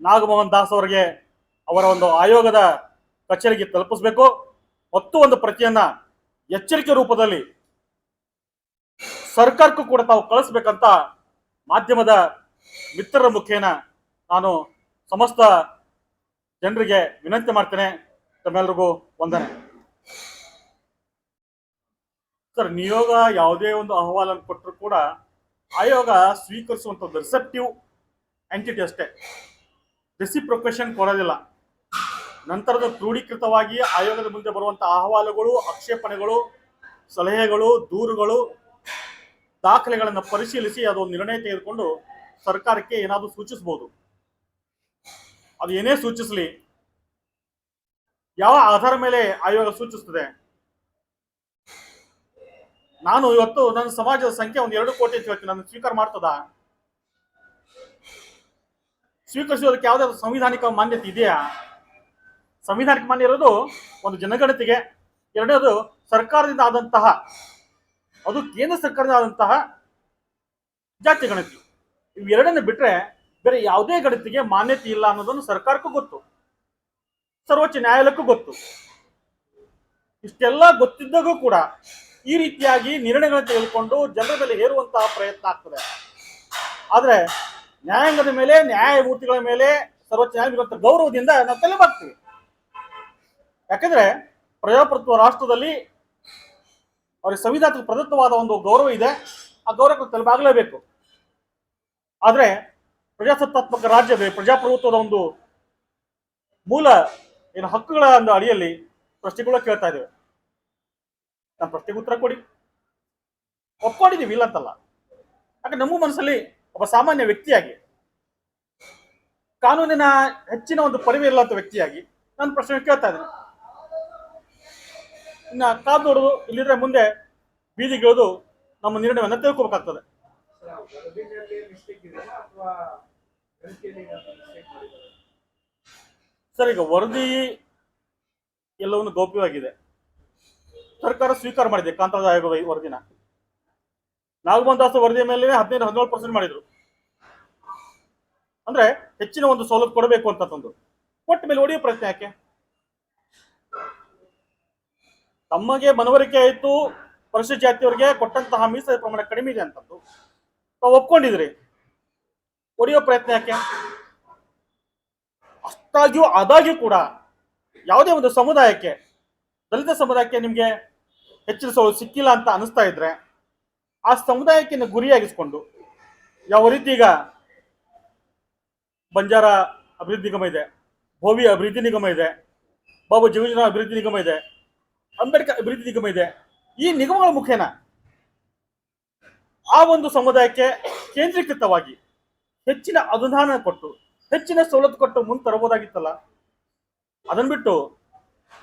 ನಾಗಮೋಹನ್ ದಾಸ್ ಅವರಿಗೆ ಅವರ ಒಂದು ಆಯೋಗದ ಕಚೇರಿಗೆ ತಲುಪಿಸಬೇಕು. ಮತ್ತು ಒಂದು ಪ್ರತಿಯನ್ನ ಎಚ್ಚರಿಕೆ ರೂಪದಲ್ಲಿ ಸರ್ಕಾರಕ್ಕೂ ಕೂಡ ತಾವು ಕಳಿಸ್ಬೇಕಂತ ಮಾಧ್ಯಮದ ಮಿತ್ರರ ಮುಖೇನ ನಾನು ಸಮಸ್ತ ಜನರಿಗೆ ವಿನಂತಿ ಮಾಡ್ತೇನೆ. ತಮ್ಮೆಲ್ಲರಿಗೂ ವಂದನೆ. ಸರ್, ನಿಯೋಗ ಯಾವುದೇ ಒಂದು ಅಹವಾಲನ್ನು ಕೊಟ್ಟರು ಕೂಡ ಆಯೋಗ ಸ್ವೀಕರಿಸುವಂತ ರಿಸೆಪ್ಟಿವ್ ಎಂಟಿಟಿ ಅಷ್ಟೇ. ರೆಸಿಪ್ರೊಕೇಶನ್ ಕೊಡೋದಿಲ್ಲ. ನಂತರದ ಕ್ರೋಢೀಕೃತವಾಗಿ ಆಯೋಗದ ಮುಂದೆ ಬರುವಂಥ ಅಹವಾಲುಗಳು, ಆಕ್ಷೇಪಣೆಗಳು, ಸಲಹೆಗಳು, ದೂರುಗಳು, ದಾಖಲೆಗಳನ್ನು ಪರಿಶೀಲಿಸಿ ಅದು ನಿರ್ಣಯ ತೆಗೆದುಕೊಂಡು ಸರ್ಕಾರಕ್ಕೆ ಏನಾದರೂ ಸೂಚಿಸಬಹುದು ಅದು ಏನೇ ಸೂಚಿಸಲಿ, ಯಾವ ಆಧಾರ ಮೇಲೆ ಆಯೋಗ ಸೂಚಿಸ್ತದೆ? ನಾನು ಇವತ್ತು ನನ್ನ ಸಮಾಜದ ಸಂಖ್ಯೆ ಒಂದು ಎರಡು ಕೋಟಿ ಅಂತ ಹೇಳ್ತೀನಿ. ನನ್ನ ಸ್ವೀಕಾರ ಮಾಡ್ತದ? ಸ್ವೀಕರಿಸೋದಕ್ಕೆ ಯಾವುದಾದ್ರು ಸಂವಿಧಾನಿಕ ಮಾನ್ಯತೆ ಇದೆಯಾ? ಸಂವಿಧಾನಿಕ ಮಾನ್ಯ ಇರೋದು ಒಂದು ಜನಗಣತಿಗೆ, ಎರಡನೇದು ಸರ್ಕಾರದಿಂದ ಆದಂತಹ, ಅದು ಕೇಂದ್ರ ಸರ್ಕಾರದಿಂದ ಆದಂತಹ ಜಾತಿ ಗಣತಿ. ಇವೆರಡನ್ನು ಬಿಟ್ಟರೆ ಬೇರೆ ಯಾವುದೇ ಗಣತಿಗೆ ಮಾನ್ಯತೆ ಇಲ್ಲ ಅನ್ನೋದನ್ನು ಸರ್ಕಾರಕ್ಕೂ ಗೊತ್ತು. ಸರ್ವೋಚ್ಚ ನ್ಯಾಯಾಲಯಕ್ಕೂ ಗೊತ್ತು. ಇಷ್ಟೆಲ್ಲ ಗೊತ್ತಿದ್ದಾಗೂ ಕೂಡ ಈ ರೀತಿಯಾಗಿ ನಿರ್ಣಯಗಳನ್ನು ತೆಗೆದುಕೊಂಡು ಜನರ ಮೇಲೆ ಹೇರುವಂತಹ ಪ್ರಯತ್ನ ಆಗ್ತದೆ. ಆದ್ರೆ ನ್ಯಾಯಾಂಗದ ಮೇಲೆ, ನ್ಯಾಯಮೂರ್ತಿಗಳ ಮೇಲೆ ಸರ್ವೋಚ್ಚ ನ್ಯಾಯಾಲಯ ಗೌರವದಿಂದ ನಾವು ತಲೆ ಬಾಗ್ತೀವಿ ಯಾಕಂದ್ರೆ ಪ್ರಜಾಪ್ರಭುತ್ವ ರಾಷ್ಟ್ರದಲ್ಲಿ ಅವರಿಗೆ ಸಂವಿಧಾನಕ್ಕೆ ಪ್ರದತ್ತವಾದ ಒಂದು ಗೌರವ ಇದೆ. ಆ ಗೌರವಕ್ಕೆ ತಲುಪಾಗಲೇಬೇಕು ಆದರೆ ಪ್ರಜಾಸತ್ತಾತ್ಮಕ ರಾಜ್ಯದ ಪ್ರಜಾಪ್ರಭುತ್ವದ ಒಂದು ಮೂಲ ಏನು ಹಕ್ಕುಗಳ ಒಂದು ಅಡಿಯಲ್ಲಿ ಪ್ರಶ್ನೆಗಳು ಕೇಳ್ತಾ ಇದ್ದೇವೆ. ನಮ್ಮ ಪ್ರಶ್ನೆಗೆ ಉತ್ತರ ಕೊಡಿ. ಒಪ್ಕೊಂಡಿದ್ದೀವಿ ಇಲ್ಲ ಅಂತಲ್ಲ. ಯಾಕೆ ನಮ್ಮ ಮನಸ್ಸಲ್ಲಿ ಒಬ್ಬ ಸಾಮಾನ್ಯ ವ್ಯಕ್ತಿಯಾಗಿ, ಕಾನೂನಿನ ಹೆಚ್ಚಿನ ಒಂದು ಪರಿವೆ ಇಲ್ಲಂತ ವ್ಯಕ್ತಿಯಾಗಿ ನಾನು ಪ್ರಶ್ನೆ ಕೇಳ್ತಾ ಇದ್ದೇನೆ. ಇನ್ನ ಕಾದು ನೋಡುದು ಇಲ್ಲಿದ್ರೆ ಮುಂದೆ ಬೀದಿಗಿಳಿದು ನಮ್ಮ ನಿರ್ಣಯವನ್ನು ತಿಳ್ಕೊಬೇಕಾಗ್ತದೆ ಸರ್, ಈಗ ವರದಿ ಎಲ್ಲವನ್ನು ಗೌಪ್ಯವಾಗಿದೆ. ಸರ್ಕಾರ ಸ್ವೀಕಾರ ಮಾಡಿದೆ ಕಾಂತರಾಜ ಆಯೋಗದ ವರದಿನ. ನಾಗಮೋಹನ್ ತಾಸು ವರದಿಯ ಮೇಲೆ ಹದಿನೈದು, ಹದಿನೇಳು ಪರ್ಸೆಂಟ್ ಮಾಡಿದ್ರು. ಅಂದ್ರೆ ಹೆಚ್ಚಿನ ಒಂದು ಸೌಲಭ್ಯ ಕೊಡಬೇಕು ಅಂತ ತಂದು. ಕೊಟ್ಟ ಮೇಲೆ ಒಡೆಯೋ ಪ್ರಶ್ನೆ ಯಾಕೆ? ತಮಗೆ ಮನವರಿಕೆ ಆಯಿತು ಪರಿಶಿಷ್ಟ ಜಾತಿಯವರಿಗೆ ಕೊಟ್ಟಂತಹ ಮೀಸಲು ಪ್ರಮಾಣ ಕಡಿಮೆ ಇದೆ ಅಂತಂದು ತಾವು ಒಪ್ಕೊಂಡಿದ್ರಿ. ಒಡೆಯೋ ಪ್ರಯತ್ನ ಯಾಕೆ? ಅಷ್ಟಾಗಿಯೂ ಆದಾಗ್ಯೂ ಕೂಡ ಯಾವುದೇ ಒಂದು ಸಮುದಾಯಕ್ಕೆ, ದಲಿತ ಸಮುದಾಯಕ್ಕೆ ನಿಮಗೆ ಹೆಚ್ಚಿನ ಸೌಲಭ್ಯ ಸಿಕ್ಕಿಲ್ಲ ಅಂತ ಅನಿಸ್ತಾ ಇದ್ರೆ ಆ ಸಮುದಾಯಕ್ಕೆ ಗುರಿಯಾಗಿಸಿಕೊಂಡು ಯಾವ ರೀತಿ ಈಗ ಬಂಜಾರ ಅಭಿವೃದ್ಧಿ ನಿಗಮ ಇದೆ, ಭೋವಿ ಅಭಿವೃದ್ಧಿ ನಿಗಮ ಇದೆ, ಬಾಬು ಜೀವಜನ ಅಭಿವೃದ್ಧಿ ನಿಗಮ ಇದೆ, ಅಂಬೇಡ್ಕರ್ ಅಭಿವೃದ್ಧಿ ನಿಗಮ ಇದೆ, ಈ ನಿಗಮಗಳ ಮುಖೇನ ಆ ಒಂದು ಸಮುದಾಯಕ್ಕೆ ಕೇಂದ್ರೀಕೃತವಾಗಿ ಹೆಚ್ಚಿನ ಅನುದಾನ ಕೊಟ್ಟು, ಹೆಚ್ಚಿನ ಸವಲತ್ತು ಕೊಟ್ಟು ಮುಂದೆ ತರಬಹುದಾಗಿತ್ತಲ್ಲ ಅದನ್ನ ಬಿಟ್ಟು